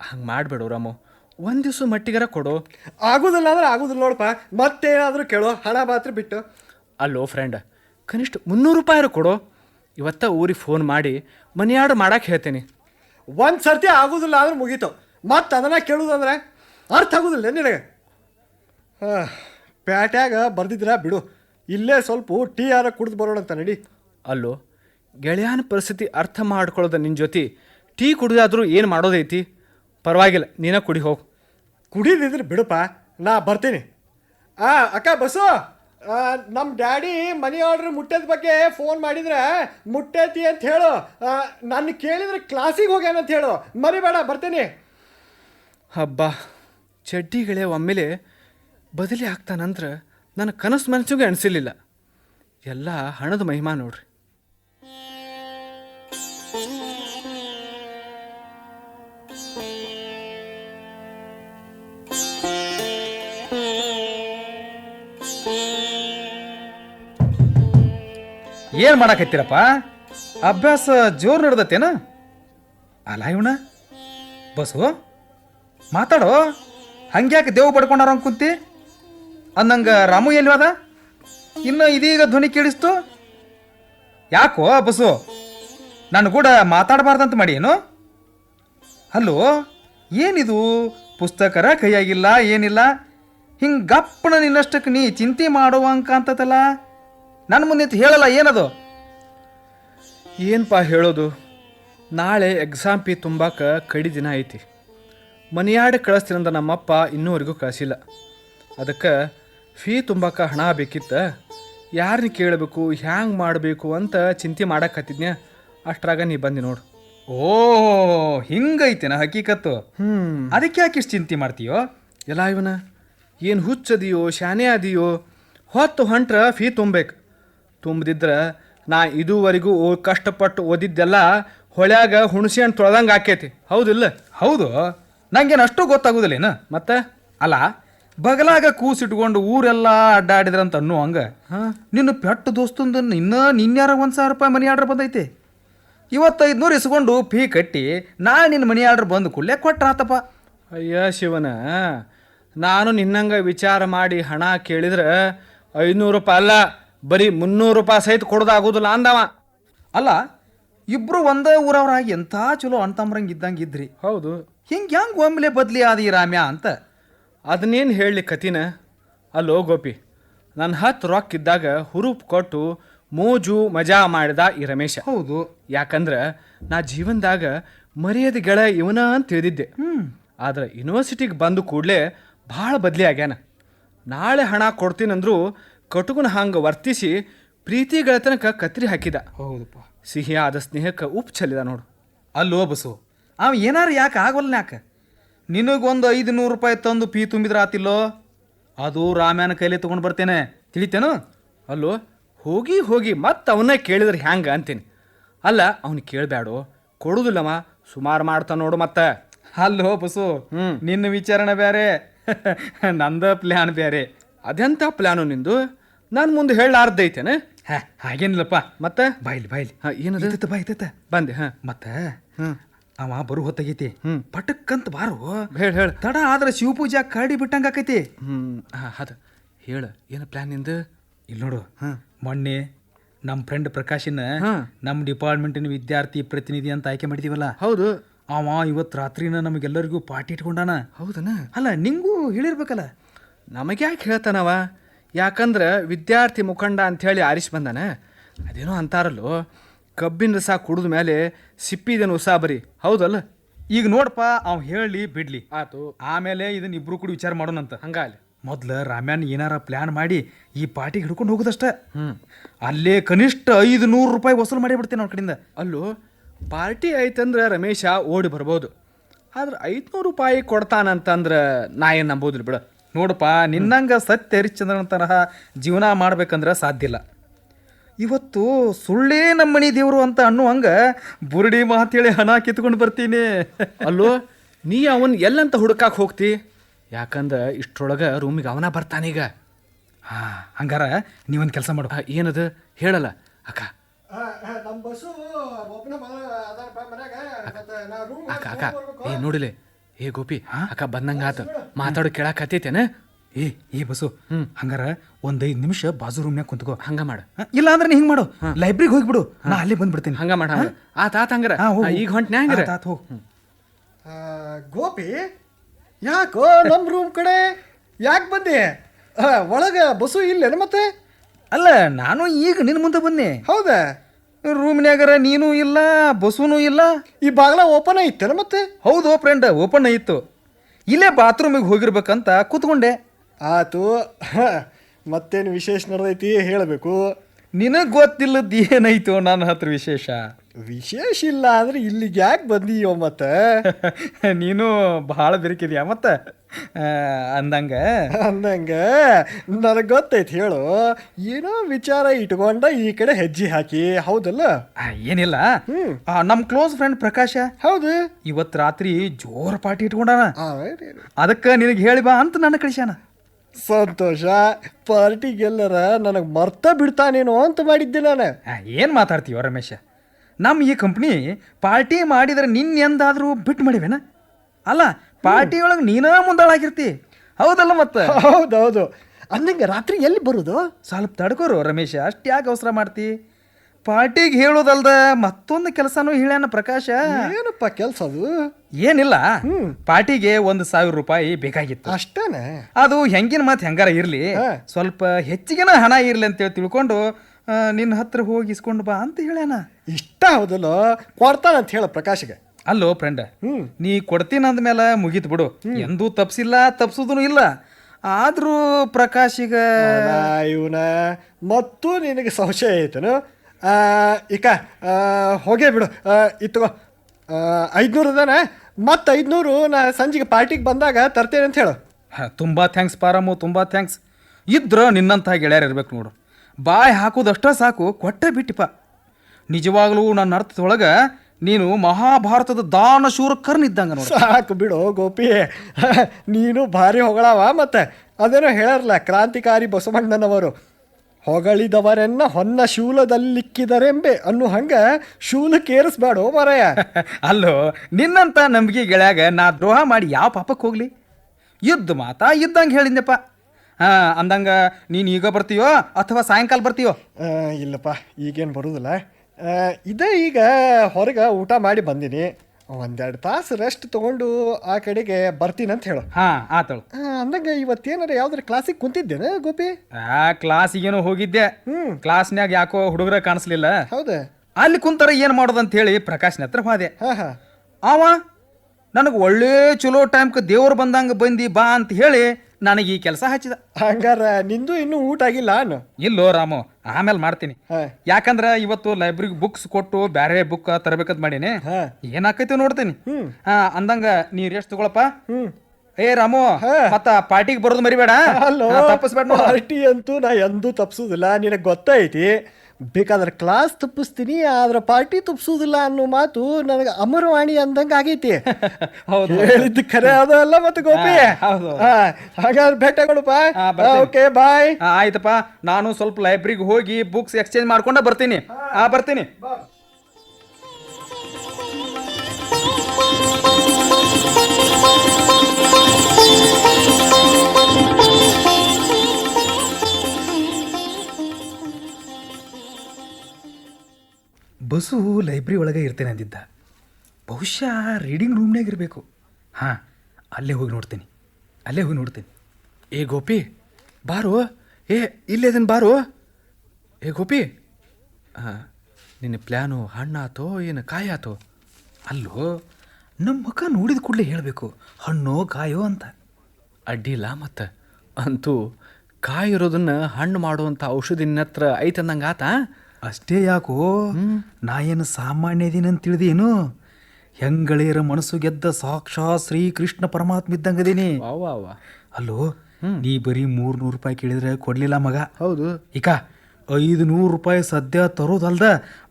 ಹಂಗೆ ಮಾಡಬೇಡು ರಾಮು. ಒಂದು ದಿವಸ ಮಟ್ಟಿಗಾರ ಕೊಡು. ಆಗುದಿಲ್ಲ ಅಂದ್ರೆ ಆಗುದಿಲ್ಲ ನೋಡಪ್ಪ. ಮತ್ತೇನಾದರೂ ಕೇಳೋ ಹಣ ಮಾತ್ರ ಬಿಟ್ಟು. ಅಲ್ಲೋ ಫ್ರೆಂಡ್ ಕನಿಷ್ಠ ಮುನ್ನೂರು ರೂಪಾಯಿ ಕೊಡು. ಇವತ್ತ ಊರಿಗೆ ಫೋನ್ ಮಾಡಿ ಮನಿ ಆರ್ಡ್ರ್ ಮಾಡಕ್ಕೆ ಹೇಳ್ತೀನಿ. ಒಂದು ಸರ್ತಿ ಆಗೋದಿಲ್ಲ ಅಂದ್ರೆ ಮುಗೀತು. ಮತ್ತೆ ಅದನ್ನ ಕೇಳುದಂದ್ರೆ ಅರ್ಥ ಆಗುದಿಲ್ಲ ನಿನಗೆ? ಹಾಂ ಪ್ಯಾಟ್ಯಾಗ ಬರ್ದಿದ್ರ ಬಿಡು. ಇಲ್ಲೇ ಸ್ವಲ್ಪ ಟೀ ಯಾರ ಕುಡಿದು ಬರೋಣ ಅಂತ ನಡಿ. ಅಲ್ಲೋ ಗೆಳೆಯನ ಪರಿಸ್ಥಿತಿ ಅರ್ಥ ಮಾಡ್ಕೊಳ್ಳೋದ ನಿನ್ನ ಜೊತೆ. ಟೀ ಕುಡಿದಾದರೂ ಏನು ಮಾಡೋದೈತಿ? ಪರವಾಗಿಲ್ಲ ನೀನ ಕುಡಿ ಹೋಗು. ಕುಡಿದಿದ್ರೆ ಬಿಡಪ್ಪ ನಾ ಬರ್ತೀನಿ. ಆ ಅಕ್ಕ ಬಸ್ಸು ನಮ್ಮ ಡ್ಯಾಡಿ ಮನಿ ಆರ್ಡ್ರ್ ಮುಟ್ಟದ ಬಗ್ಗೆ ಫೋನ್ ಮಾಡಿದ್ರೆ ಮುಟ್ಟೈತಿ ಅಂತ ಹೇಳು. ನನ್ನ ಕೇಳಿದ್ರೆ ಕ್ಲಾಸಿಗೆ ಹೋಗ್ಯಾನಂತ ಹೇಳು. ಮರಿಬೇಡ ಬರ್ತೀನಿ. ಹಬ್ಬ ಚಡ್ಡಿಗಳೇ ಒಮ್ಮೆಲೆ ಬದಲಿ ಆಗ್ತಾನಂದ್ರೆ ನನ್ನ ಕನಸು ಮನಸ್ಸಿಗೆ ಅನಿಸಲಿಲ್ಲ ಎಲ್ಲ ಹಣದ ಮಹಿಮಾ ನೋಡ್ರಿ. ಏನು ಮಾಡಕತ್ತೀರಪ್ಪ? ಅಭ್ಯಾಸ ಜೋರು ನಡ್ದತ್ತೇನ? ಅಲ್ಲ ಇವಣ ಬಸ್ಸು ಮಾತಾಡೋ? ಹಂಗ್ಯಾಕೆ ದೇವ್ ಪಡ್ಕೊಂಡಾರ ಕುಂತಿ ಅಂದಂಗ ರಾಮು ಎಲ್ಲಿ ಹೋದ ಇನ್ನು ಇದೀಗ ಧ್ವನಿ ಕೇಳಿಸ್ತು? ಯಾಕೋ ಬಸ್ಸು ನಾನು ಕೂಡ ಮಾತಾಡಬಾರ್ದಂತ ಮಾಡಿ ಏನು? ಹಲೋ, ಏನಿದು? ಪುಸ್ತಕರ ಕೈಯಾಗಿಲ್ಲ, ಏನಿಲ್ಲ? ಹಿಂಗೆ ಗಪ್ಪನ ನಿನ್ನಷ್ಟಕ್ಕೆ ನೀ ಚಿಂತೆ ಮಾಡುವಂಕ ಅಂತತಲ್ಲ ನನ್ನ ಮುಂದೆ ನಿಂತು ಹೇಳಲ್ಲ ಏನದು? ಏನಪ್ಪ ಹೇಳೋದು? ನಾಳೆ ಎಕ್ಸಾಮ್ ಪಿ ತುಂಬಾಕ ಕಡಿ ದಿನ ಐತಿ. ಮನೆಯಾಡ ಕಳಿಸ್ತೀನಂದ ನಮ್ಮಪ್ಪ ಇನ್ನೂವರೆಗೂ ಕಳಿಸಿಲ್ಲ. ಅದಕ್ಕೆ ಫೀ ತುಂಬಾಕ ಹಣ ಬೇಕಿತ್ತ? ಯಾರನ್ನ ಕೇಳಬೇಕು ಹ್ಯಾಂಗೆ ಮಾಡಬೇಕು ಅಂತ ಚಿಂತೆ ಮಾಡಕತ್ತಿದ್ನ್ಯ? ಅಷ್ಟರಾಗ ನೀ ಬಂದು ನೋಡು. ಓ ಹಿಂಗೈತೆನ ಹಕೀಕತ್ತು? ಹ್ಞೂ ಅದಕ್ಕೆ ಯಾಕೆ ಇಷ್ಟು ಚಿಂತೆ ಮಾಡ್ತೀಯೋ? ಎಲ್ಲ ಇವನ ಏನು ಹುಚ್ಚದಿಯೋ ಶಾನೆ ಅದಿಯೋ ಹೊತ್ತು ಹೊಂಟ್ರ ಫೀ ತುಂಬೇಕು. ತುಂಬದಿದ್ರೆ ನಾ ಇದುವರೆಗೂ ಓ ಕಷ್ಟಪಟ್ಟು ಓದಿದ್ದೆಲ್ಲ ಹೊಳ್ಯಾಗ ಹುಣಸೆ ಹಣ್ಣು ತೊಳೆದಂಗೆ ಆಕೈತಿ. ಹೌದಿಲ್ಲ? ಹೌದು. ನಂಗೇನು ಅಷ್ಟು ಗೊತ್ತಾಗುದಿಲ್ಲೇನ ಮತ್ತೆ? ಅಲ್ಲ ಬಗಲಾಗ ಕೂಸಿಟ್ಕೊಂಡು ಊರೆಲ್ಲ ಅಡ್ಡಾಡಿದ್ರಂತ ಅನ್ನು ಹಂಗ. ನಿನ್ನ ಪೆಟ್ಟ ದೋಸ್ತಂದು ಇನ್ನ ನಿನ್ಯಾರ ಒಂದು ಸಾವಿರ ರೂಪಾಯಿ ಮನಿ ಆರ್ಡ್ರ್ ಬಂದೈತಿ. ಇವತ್ತು ಐದುನೂರು ಇಸ್ಕೊಂಡು ಫೀ ಕಟ್ಟಿ ನಾ ನಿನ್ನ ಮನಿ ಆರ್ಡರ್ ಬಂದು ಕೂಡಲೇ ಕೊಟ್ರಾತಪ್ಪ. ಅಯ್ಯ ಶಿವನ ನಾನು ನಿನ್ನಂಗೆ ವಿಚಾರ ಮಾಡಿ ಹಣ ಕೇಳಿದ್ರೆ ಐನೂರು ರೂಪಾಯಿ ಅಲ್ಲ. ಬರೀ ಮುನ್ನೂರು ರೂಪಾಯಿ ಸಹಿತ ಕೊಡೋದಾಗೋದಿಲ್ಲ ಅಂದವ. ಅಲ್ಲ ಇಬ್ರು ಒಂದೇ ಊರವ್ರಾಗಿ ಎಂಥ ಚಲೋ ಅಣ್ತಂಬ್ರಂಗೆ ಇದ್ದಂಗೆ ಇದ್ರಿ? ಹೌದು. ಹಿಂಗೆ ಹೆಂಗೆ ಒಮ್ಮೆಲೆ ಬದಲಿ ಆದಿ ರಾಮ್ಯ ಅಂತ? ಅದನ್ನೇನು ಹೇಳಲಿ ಕತಿನ ಅಲ್ಲೋ ಗೋಪಿ ನನ್ನ ಹತ್ತು ರೊಕ್ಕ ಇದ್ದಾಗ ಹುರುಪ್ ಕೊಟ್ಟು ಮೋಜು ಮಜಾ ಮಾಡಿದ ಈ ರಮೇಶ. ಹೌದು. ಯಾಕಂದ್ರೆ ನಾ ಜೀವನದಾಗ ಮರ್ಯಾದ ಗೆಳ ಇವನ ಅಂತ ತಿಳಿದಿದ್ದೆ. ಆದ್ರೆ ಯೂನಿವರ್ಸಿಟಿಗೆ ಬಂದು ಕೂಡಲೇ ಭಾಳ ಬದಲಿ ಆಗ್ಯಾನ. ನಾಳೆ ಹಣ ಕೊಡ್ತೀನಂದ್ರು ಕಟುಕನ ಹಂಗೆ ವರ್ತಿಸಿ ಪ್ರೀತಿ ಗೆಳೆತನಕ ಕತ್ರಿ ಹಾಕಿದ. ಹೌದಪ್ಪ. ಸಿಹಿಯಾದ ಸ್ನೇಹಕ್ಕೆ ಉಪ್ಪು ಚೆಲ್ಲಿದ ನೋಡು. ಅಲ್ಲೋ ಬಸು. ಅವ ಏನಾರು ಯಾಕೆ ಆಗೋಲ್ಲ ಯಾಕೆ? ನಿನಗೊಂದು ಐದು ನೂರು ರೂಪಾಯಿ ತಂದು ಪೀ ತುಂಬಿದ್ರೆ ಆತಿಲ್ಲೋ? ಅದು ರಾಮ್ಯಾನ ಕೈಲಿ ತೊಗೊಂಡು ಬರ್ತೇನೆ. ತಿಳಿತೇನು? ಅಲ್ಲೋ ಹೋಗಿ ಹೋಗಿ ಮತ್ತೆ ಅವನ್ನ ಕೇಳಿದ್ರೆ ಹ್ಯಾಂಗ ಅಂತೀನಿ. ಅಲ್ಲ ಅವ್ನು ಕೇಳಬೇಡು ಕೊಡೋದಿಲ್ಲಮ್ಮ ಸುಮಾರು ಮಾಡ್ತಾ ನೋಡು ಮತ್ತೆ. ಅಲ್ಲೋ ಬಸು ಹ್ಞೂ ನಿನ್ನ ವಿಚಾರಣೆ ಬೇರೆ (laughs) ನಂದ ಪ್ಲ್ಯಾನ್ ಬೇರೆ ಅದೆಂಥ ಪ್ಲ್ಯಾನು ನಿಂದು? ನಾನು ಮುಂದೆ ಹೇಳಾರ್ದೈತೇನೆ ಹಾ ಹಾಗೇನಿಲ್ಲಪ್ಪ. ಮತ್ತೆ? ಬಾಯ್ಲಿ ಬಾಯ್ಲಿ. ಹಾ, ಏನು ಇದ್ದತ್ತ ಬಾ ಬಾಯ್ತೈತೆ ಬಂದೆ ಹಾ. ಮತ್ತ? ಅವ ಬರು ಹೊತ್ತಾಗೈತಿ. ಹ್ಮ್. ಪಟಕ್ಕಂತ ಬಾರು. ಹೇಳ ಹೇಳ. ತಡ ಆದ್ರೆ ಶಿವಪೂಜಾ ಕರಡಿ ಬಿಟ್ಟಂಗ ಆಕೈತಿ. ಹ್ಮ್ ಹಾ ಅದ. ಹೇಳು ಏನು ಪ್ಲಾನ್ ನಿಂದು? ಇಲ್ಲಿ ನೋಡು. ಮೊನ್ನೆ ನಮ್ಮ ಫ್ರೆಂಡ್ ಪ್ರಕಾಶಿನ. ನಮ್ಮ ಡಿಪಾರ್ಟ್ಮೆಂಟಿನ ವಿದ್ಯಾರ್ಥಿ ಪ್ರತಿನಿಧಿ ಅಂತ ಆಯ್ಕೆ ಮಾಡಿದೀವಲ್ಲ? ಹೌದು. ಅವ ಇವತ್ತು ರಾತ್ರಿನ ನಮಗೆಲ್ಲರಿಗೂ ಪಾರ್ಟಿ ಇಟ್ಕೊಂಡಾನ. ಹೌದನ? ಅಲ್ಲ ನಿಂಗೂ ಹೇಳಿರ್ಬೇಕಲ್ಲ? ನಮಗ್ಯಾಕೆ ಹೇಳ್ತಾನವ? ಯಾಕಂದ್ರೆ ವಿದ್ಯಾರ್ಥಿ ಮುಖಂಡ ಅಂಥೇಳಿ ಆರಿಸಿ ಬಂದಾನೆ. ಅದೇನೋ ಅಂತಾರಲ್ಲೋ ಕಬ್ಬಿನ ರಸ ಕುಡಿದ ಮೇಲೆ ಸಿಪ್ಪಿದೇನು ಉಸಾ ಬರಿ. ಹೌದಲ್ಲ? ಈಗ ನೋಡಪ್ಪ ಅವ್ ಹೇಳಿ ಬಿಡ್ಲಿ. ಆತು. ಆಮೇಲೆ ಇದನ್ನ ಇಬ್ರು ಕೂಡ ವಿಚಾರ ಮಾಡೋಣಂತ. ಹಂಗಾಲಿ. ಮೊದ್ಲು ರಾಮ್ಯಾನ್ ಏನಾರ ಪ್ಲಾನ್ ಮಾಡಿ ಈ ಪಾರ್ಟಿಗೆ ಹಿಡ್ಕೊಂಡು ಹೋಗುದಷ್ಟ. ಹ್ಞೂ ಅಲ್ಲೇ ಕನಿಷ್ಠ ಐದು ನೂರು ರೂಪಾಯಿ ವಸೂಲು ಮಾಡಿ ಬಿಡ್ತೇನೆ ಅವ್ರ ಕಡೆಯಿಂದ. ಅಲ್ಲೋ? ಪಾರ್ಟಿ ಐತಂದ್ರೆ ರಮೇಶ ಓಡಿ ಬರ್ಬೋದು. ಆದ್ರೆ ಐದುನೂರು ರೂಪಾಯಿ ಕೊಡ್ತಾನಂತಂದ್ರೆ ನಾ ಏನು ನಂಬೋದಿಲ್ಲ ಬಿಡು. ನೋಡಪ್ಪ ನಿನ್ನಂಗ ಸತ್ಯ ಹರಿಶ್ಚಂದ್ರನ ತರಹ ಜೀವನ ಮಾಡ್ಬೇಕಂದ್ರೆ ಸಾಧ್ಯ ಇಲ್ಲ. ಇವತ್ತು ಸುಳ್ಳೇ ನಮ್ಮನಿ ದೇವರು ಅಂತ ಅನ್ನುವಂಗ ಬುರುಡಿ ಮಾತೇಳಿ ಹಣ ಕಿತ್ಕೊಂಡು ಬರ್ತೀನಿ. ಅಲ್ಲೋ ನೀ ಅವನ್ ಎಲ್ಲಂತ ಹುಡುಕಾಕ್ ಹೋಗ್ತಿ? ಯಾಕಂದ್ರೆ ಇಷ್ಟರೊಳಗೆ ರೂಮಿಗೆ ಅವನ ಬರ್ತಾನೀಗ ಹಾ ಹಂಗಾರ ನೀವೊಂದು ಕೆಲಸ ಮಾಡು. ಏನದು? ಹೇಳಲ್ಲ. ಅಕ್ಕ. ಅಕ್ಕ ಅಕ್ಕ ಏ ನೋಡಿಲೆ ಏ ಗೋಪಿ ಅಕ್ಕ ಬಂದಂಗ ಆತ. ಮಾತಾಡೋ ಕೇಳಕ್ ಹತ್ತೈತೇನ? ಏ ಏ ಬಸ್ಸು ಹಂಗಾರ ಒಂದ್ ಐದು ನಿಮಿಷ ಬಾಜು ರೂಮ್ನ್ಯಾಗ ಕುಂತ್ಕೋ. ಹಂಗ ಮಾಡ. ಇಲ್ಲ ಅಂದ್ರೆ ನೀ ಹಿಂಗ್ ಮಾಡು. ಲೈಬ್ರಿಗ್ ಹೋಗ್ಬಿಡು. ನಾ ಅಲ್ಲಿ ಬಂದ್ಬಿಡ್ತೀನಿ. ಹಂಗ ಮಾಡ ಹಂಗ. ಆತ ಆತ ಹಂಗಾರ. ಈಗ ಹೊಂಟ್ನ್ಯಾಂಗ ಆತ ಹೋಗ್. ಗೋಪಿ ಯಾಕೋ ನಮ್ಮ ರೂಮ್ ಕಡೆ ಯಾಕೆ ಬಂದೆ? ಆ, ಒಳಗ ಬಸ್ಸು ಇಲ್ಲೇನು ಮತ್ತೆ? ಅಲ್ಲ ನಾನು ಈಗ ನಿನ್ನ ಮುಂದೆ ಬನ್ನಿ ಹೌದಾ? ರೂಮ್ನ್ಯಾಗರ ನೀನು ಇಲ್ಲ ಬಸ್ಸೂನು ಇಲ್ಲ. ಈ ಬಾಗ್ಲ ಓಪನ್ ಐತಲ್ಲ ಮತ್ತೆ? ಹೌದು ಫ್ರೆಂಡ್ ಓಪನ್ ಆಯಿತು ಇಲ್ಲೇ ಬಾತ್ರೂಮಿಗೆ ಹೋಗಿರ್ಬೇಕಂತ ಕೂತ್ಕೊಂಡೆ. ಆತು ಮತ್ತೇನು ವಿಶೇಷ ನಡೆದೈತಿ ಹೇಳಬೇಕು. ನಿನಗೆ ಗೊತ್ತಿಲ್ಲದ್ದು ಏನೈತೋ ನನ್ನ ಹತ್ರ ವಿಶೇಷ? ವಿಶೇಷ ಇಲ್ಲ ಅಂದ್ರೆ ಇಲ್ಲಿಗೆ ಯಾಕೆ ಬಂದೀಯೋ ಮತ್ತೆ? (laughs) ನೀನು ಭಾಳ ಬಿರುಕಿದ್ಯಾ ಮತ್ತೆ? ಅಂದಂಗ? ಅಂದಂಗ. ನನಗೆ ಗೊತ್ತೈತಿ ಹೇಳು ಏನೋ ವಿಚಾರ ಇಟ್ಕೊಂಡ ಈ ಕಡೆ ಹೆಜ್ಜೆ ಹಾಕಿ ಹೌದಲ್ಲ? ಏನಿಲ್ಲ. ನಮ್ ಕ್ಲೋಸ್ ಫ್ರೆಂಡ್ ಪ್ರಕಾಶ. ಹೌದು. ಇವತ್ ರಾತ್ರಿ ಜೋರ್ ಪಾರ್ಟಿ ಇಟ್ಕೊಂಡಾನ. ಅದಕ್ಕೆ ನಿನಗೆ ಹೇಳಿ ಬಾ ಅಂತ ನನ್ನ ಕಳಿಸ್ಯಾನ. ಸಂತೋಷ. ಪಾರ್ಟಿಗೆಲ್ಲರ ನನಗೆ ಮರ್ತ ಬಿಡ್ತಾನೇನೋ ಅಂತ ಮಾಡಿದ್ದೆ ನಾನು. ಏನು ಮಾತಾಡ್ತೀವ ರಮೇಶ? ನಮ್ಮ ಈ ಕಂಪ್ನಿ ಪಾರ್ಟಿ ಮಾಡಿದ್ರೆ ನಿನ್ನ ಎಂದಾದರೂ ಬಿಟ್ಟು ಮಾಡಿವೇನ? ಅಲ್ಲ ಪಾರ್ಟಿ ಒಳಗೆ ನೀನ ಮುಂದಾಳಾಗಿರ್ತಿ. ಹೌದಲ್ಲ ಮತ್ತೆ? ಹೌದೌದು. ಅಂದಂಗೆ ರಾತ್ರಿ ಎಲ್ಲಿ ಬರೋದು? ಸ್ವಲ್ಪ ತಡ್ಕೋರು ರಮೇಶ ಅಷ್ಟು ಯಾಕೆ ಅವಸರ ಮಾಡ್ತಿ? ಪಾರ್ಟಿಗೆ ಹೇಳೋದಲ್ದ ಮತ್ತೊಂದು ಕೆಲಸನೂ ಹೇಳ್ಯಾನ ಪ್ರಕಾಶ? ಏನಪ್ಪ ಕೆಲಸ ಅದು? ಏನಿಲ್ಲ. ಪಾರ್ಟಿಗೆ ಒಂದು ಸಾವಿರ ರೂಪಾಯಿ ಬೇಕಾಗಿತ್ತು. ಅಷ್ಟೇನೆ? ಅದು ಹೆಂಗಿನ ಮಾತು ಹೆಂಗಾರ ಇರಲಿ. ಸ್ವಲ್ಪ ಹೆಚ್ಚಿಗೆನ ಹಣ ಇರಲಿ ಅಂತೇಳಿ ತಿಳ್ಕೊಂಡು ನಿನ್ನ ಹತ್ರ ಹೋಗಿ ಇಸ್ಕೊಂಡು ಬಾ ಅಂತ ಹೇಳ್ಯಾನ. ಇಷ್ಟ ಹೌದಲ್ಲ? ಕೊಡ್ತಾನಂತ ಹೇಳ ಪ್ರಕಾಶ್ಗೆ. ಅಲ್ಲೋ ಫ್ರೆಂಡ್. ನೀ ಕೊಡ್ತೀನಿ ಅಂದ್ಮೇಲೆ ಮುಗೀತು ಬಿಡು. ಎಂದೂ ತಪ್ಸಿಲ್ಲ ತಪ್ಸೋದೂ ಇಲ್ಲ. ಆದ್ರೂ ಪ್ರಕಾಶಿಗ ಇವನ ಮತ್ತು ನಿನಗೆ ಸಂಶಯ ಐತನು? ಈಕ ಹೋಗೆ ಬಿಡು. ಇತ್ತು ಐದ್ನೂರು ಅದಾನ? ಮತ್ತು ಐದುನೂರು ನಾ ಸಂಜೆಗೆ ಪಾರ್ಟಿಗೆ ಬಂದಾಗ ತರ್ತೇನೆ ಅಂತ ಹೇಳು. ಹ, ತುಂಬಾ ಥ್ಯಾಂಕ್ಸ್ ಪಾರಮ್ಮು ತುಂಬಾ ಥ್ಯಾಂಕ್ಸ್ ಇದ್ರ ನಿನ್ನಂಥ ಗೆಳೆಯರು ಇರ್ಬೇಕು ನೋಡು. ಬಾಯಿ ಹಾಕೋದಷ್ಟ ಸಾಕು ಕೊಟ್ಟೆ ಬಿಟ್ಟಿಪ್ಪ. ನಿಜವಾಗ್ಲೂ ನನ್ನ ಅರ್ಥದೊಳಗೆ ನೀನು ಮಹಾಭಾರತದ ದಾನ ಶೂರ ಕರ್ನ್ ಇದ್ದಂಗ ನೋಡು. ಸಾಕು ಬಿಡು ಗೋಪಿ. (laughs) ನೀನು ಭಾರಿ ಹೊಗಳವ ಮತ್ತೆ. ಅದೇನೋ ಹೇಳರ್ಲ ಕ್ರಾಂತಿಕಾರಿ ಬಸವಣ್ಣನವರು. ಹೊಗಳಿದವರೆನ್ನ ಹೊನ್ನ ಶೂಲದಲ್ಲಿಕ್ಕಿದರೆಂಬೆ ಅನ್ನು ಹಂಗ ಶೂಲ ಕೇರಿಸ್ಬೇಡೋ ಮರಯ. (laughs) ಅಲ್ಲೋ ನಿನ್ನಂತ ನಂಬಿಕೆ ಗೆಳೆಯಾಗ ನಾ ದ್ರೋಹ ಮಾಡಿ ಯಾವ ಪಾಪಕ್ಕೆ ಹೋಗ್ಲಿ? ಯುದ್ಧ ಮಾತಾ ಇದ್ದಂಗೆ ಹೇಳಿದ್ನಪ್ಪ. ಹಾ ಅಂದಂಗ ನೀನು ಈಗ ಬರ್ತೀಯೋ ಅಥವಾ ಸಾಯಂಕಾಲ ಬರ್ತೀಯೋ? ಆ, ಇಲ್ಲಪ್ಪ ಈಗೇನು ಬರುದಿಲ್ಲ. ಇದೆ ಇದೇ ಈಗ ಹೊರಗೆ ಊಟ ಮಾಡಿ ಬಂದೀನಿ. ಒಂದೆರಡು ತಾಸು ರೆಸ್ಟ್ ತಗೊಂಡು ಆ ಕಡೆಗೆ ಬರ್ತೀನಿ ಅಂತ ಹೇಳು. ಹಾ ಆತಳು. ಆ, ಅಂದಂಗೆ ಇವತ್ತೇನಾರ ಯಾವ್ದಾರ ಕ್ಲಾಸಿಗೆ ಕುಂತಿದ್ದೇನೆ ಗೋಪಿ? ಆ ಕ್ಲಾಸಿಗೇನೋ ಹೋಗಿದ್ದೆ. ಹ್ಮ್. ಕ್ಲಾಸ್ನ್ಯಾಗ ಯಾಕೋ ಹುಡುಗರ ಕಾಣಿಸ್ಲಿಲ್ಲ. ಹೌದಾ? ಅಲ್ಲಿ ಕುಂತರ ಏನು ಮಾಡೋದಂತ ಹೇಳಿ ಪ್ರಕಾಶ್ ನತ್ರ ಹೋದೆ. ಹಾಂ ಹಾಂ. ಅವ ನನಗೆ ಒಳ್ಳೆ ಚಲೋ ಟೈಮ್ಗೆ ದೇವ್ರು ಬಂದಂಗೆ ಬಂದಿ ಬಾ ಅಂತ ಹೇಳಿ ನನಗೆ ಈ ಕೆಲಸ ಹಚ್ಚಿದ. ಹಂಗಾರ ನಿಂದು ಇನ್ನೂ ಊಟ ಆಗಿಲ್ಲ ಅನ್ನು? ಇಲ್ಲೋ ರಾಮು ಆಮೇಲೆ ಮಾಡ್ತೀನಿ. ಹಾ. ಯಾಕಂದ್ರ ಇವತ್ತು ಲೈಬ್ರರಿಗೆ ಬುಕ್ಸ್ ಕೊಟ್ಟು ಬೇರೆ ಬುಕ್ ತರಬೇಕಂತ ಮಾಡೀನಿ. ಹಾ. ಏನಾಕೈತಿ ನೋಡ್ತೀನಿ. ಹಾ ಅಂದಂಗ ನೀ ಎಷ್ಟು ತಗೊಳಪ್ಪ? ಹ್ಮ್. ಏ ರಾಮು ಮತ್ತ ಪಾರ್ಟಿಗೆ ಬರೋದು ಮರಿಬೇಡ. ತಪ್ಪಿಸ್ಬೇಡ ಪಾರ್ಟಿ ಅಂತೂ ನಾ ಎಂದೂ ತಪ್ಸುದಿಲ್ಲ. ನಿನಗೆ ಗೊತ್ತೈತಿ ಬೇಕಾದ್ರೆ ಕ್ಲಾಸ್ ತಪ್ಪಿಸ್ತೀನಿ ಆದ್ರೆ ಪಾರ್ಟಿ ತಪ್ಪಿಸೋದಿಲ್ಲ ಅನ್ನೋ ಮಾತು ನನಗೆ ಅಮರವಾಣಿ ಅಂದಂಗೆ ಆಗೈತಿ. (laughs) ಹೌದು. ಹೇಳಿದ್ದು ಖರೆ ಅದು ಅಲ್ಲ ಮತ್ತೆ ಗೋಪಿ? ಹಾಗಾದ್ರೆ ಭೇಟ ಕೊಡಪ್ಪ ಓಕೆ ಬಾಯ್ ಆಯ್ತಪ್ಪ. ನಾನು ಸ್ವಲ್ಪ ಲೈಬ್ರರಿಗೆ ಹೋಗಿ ಬುಕ್ಸ್ ಎಕ್ಸ್ಚೇಂಜ್ ಮಾಡ್ಕೊಂಡ ಬರ್ತೀನಿ. ಆ ಬರ್ತೀನಿ. ಬಸ್ಸು ಲೈಬ್ರರಿ ಒಳಗೆ ಇರ್ತೇನೆ ಅಂದಿದ್ದ. ಬಹುಶಃ ರೀಡಿಂಗ್ ರೂಮ್ನಾಗ ಇರಬೇಕು. ಹಾಂ, ಅಲ್ಲೇ ಹೋಗಿ ನೋಡ್ತೀನಿ. ಅಲ್ಲೇ ಹೋಗಿ ನೋಡ್ತೀನಿ. ಏ ಗೋಪಿ, ಬಾರು. ಏ ಇಲ್ಲೇದನ್ ಬಾರು. ಏ ಗೋಪಿ. ಹಾಂ ನಿನ್ನ ಪ್ಲ್ಯಾನು ಹಣ್ಣಾತೋ, ಏನು ಕಾಯಾತೋ? ಅಲ್ಲೋ ನಮ್ಮ ಮುಖ ನೋಡಿದ ಕೂಡಲೇ ಹೇಳಬೇಕು, ಹಣ್ಣೋ ಕಾಯೋ ಅಂತ. ಅಡ್ಡಿಲ್ಲ ಮತ್ತು. ಅಂತೂ ಕಾಯಿರೋದನ್ನ ಹಣ್ಣು ಮಾಡುವಂಥ ಔಷಧಿನ ಹತ್ರ ಐತೆ ಐತಂದಂಗೆ ಆತ ಅಷ್ಟೇ ಯಾಕೋ? ನಾ ಏನು ಸಾಮಾನ್ಯ ಅಂತ ತಿಳಿದೇನು? ಹೆಂಗಳೇರ ಮನಸ್ಸು ಗೆದ್ದ ಸಾಕ್ಷಾ ಶ್ರೀ ಕೃಷ್ಣ ಪರಮಾತ್ಮ ಇದ್ದಂಗದೀನಿ. ಅಲ್ಲೋ ನೀ ಬರೀ ಮೂರ್ ನೂರು ರೂಪಾಯಿ ಕೇಳಿದ್ರೆ ಕೊಡ್ಲಿಲ್ಲ ಮಗ. ಹೌದು. ಈಗ ಐದು ನೂರು ರೂಪಾಯಿ ಸದ್ಯ ತರೋದಲ್ದ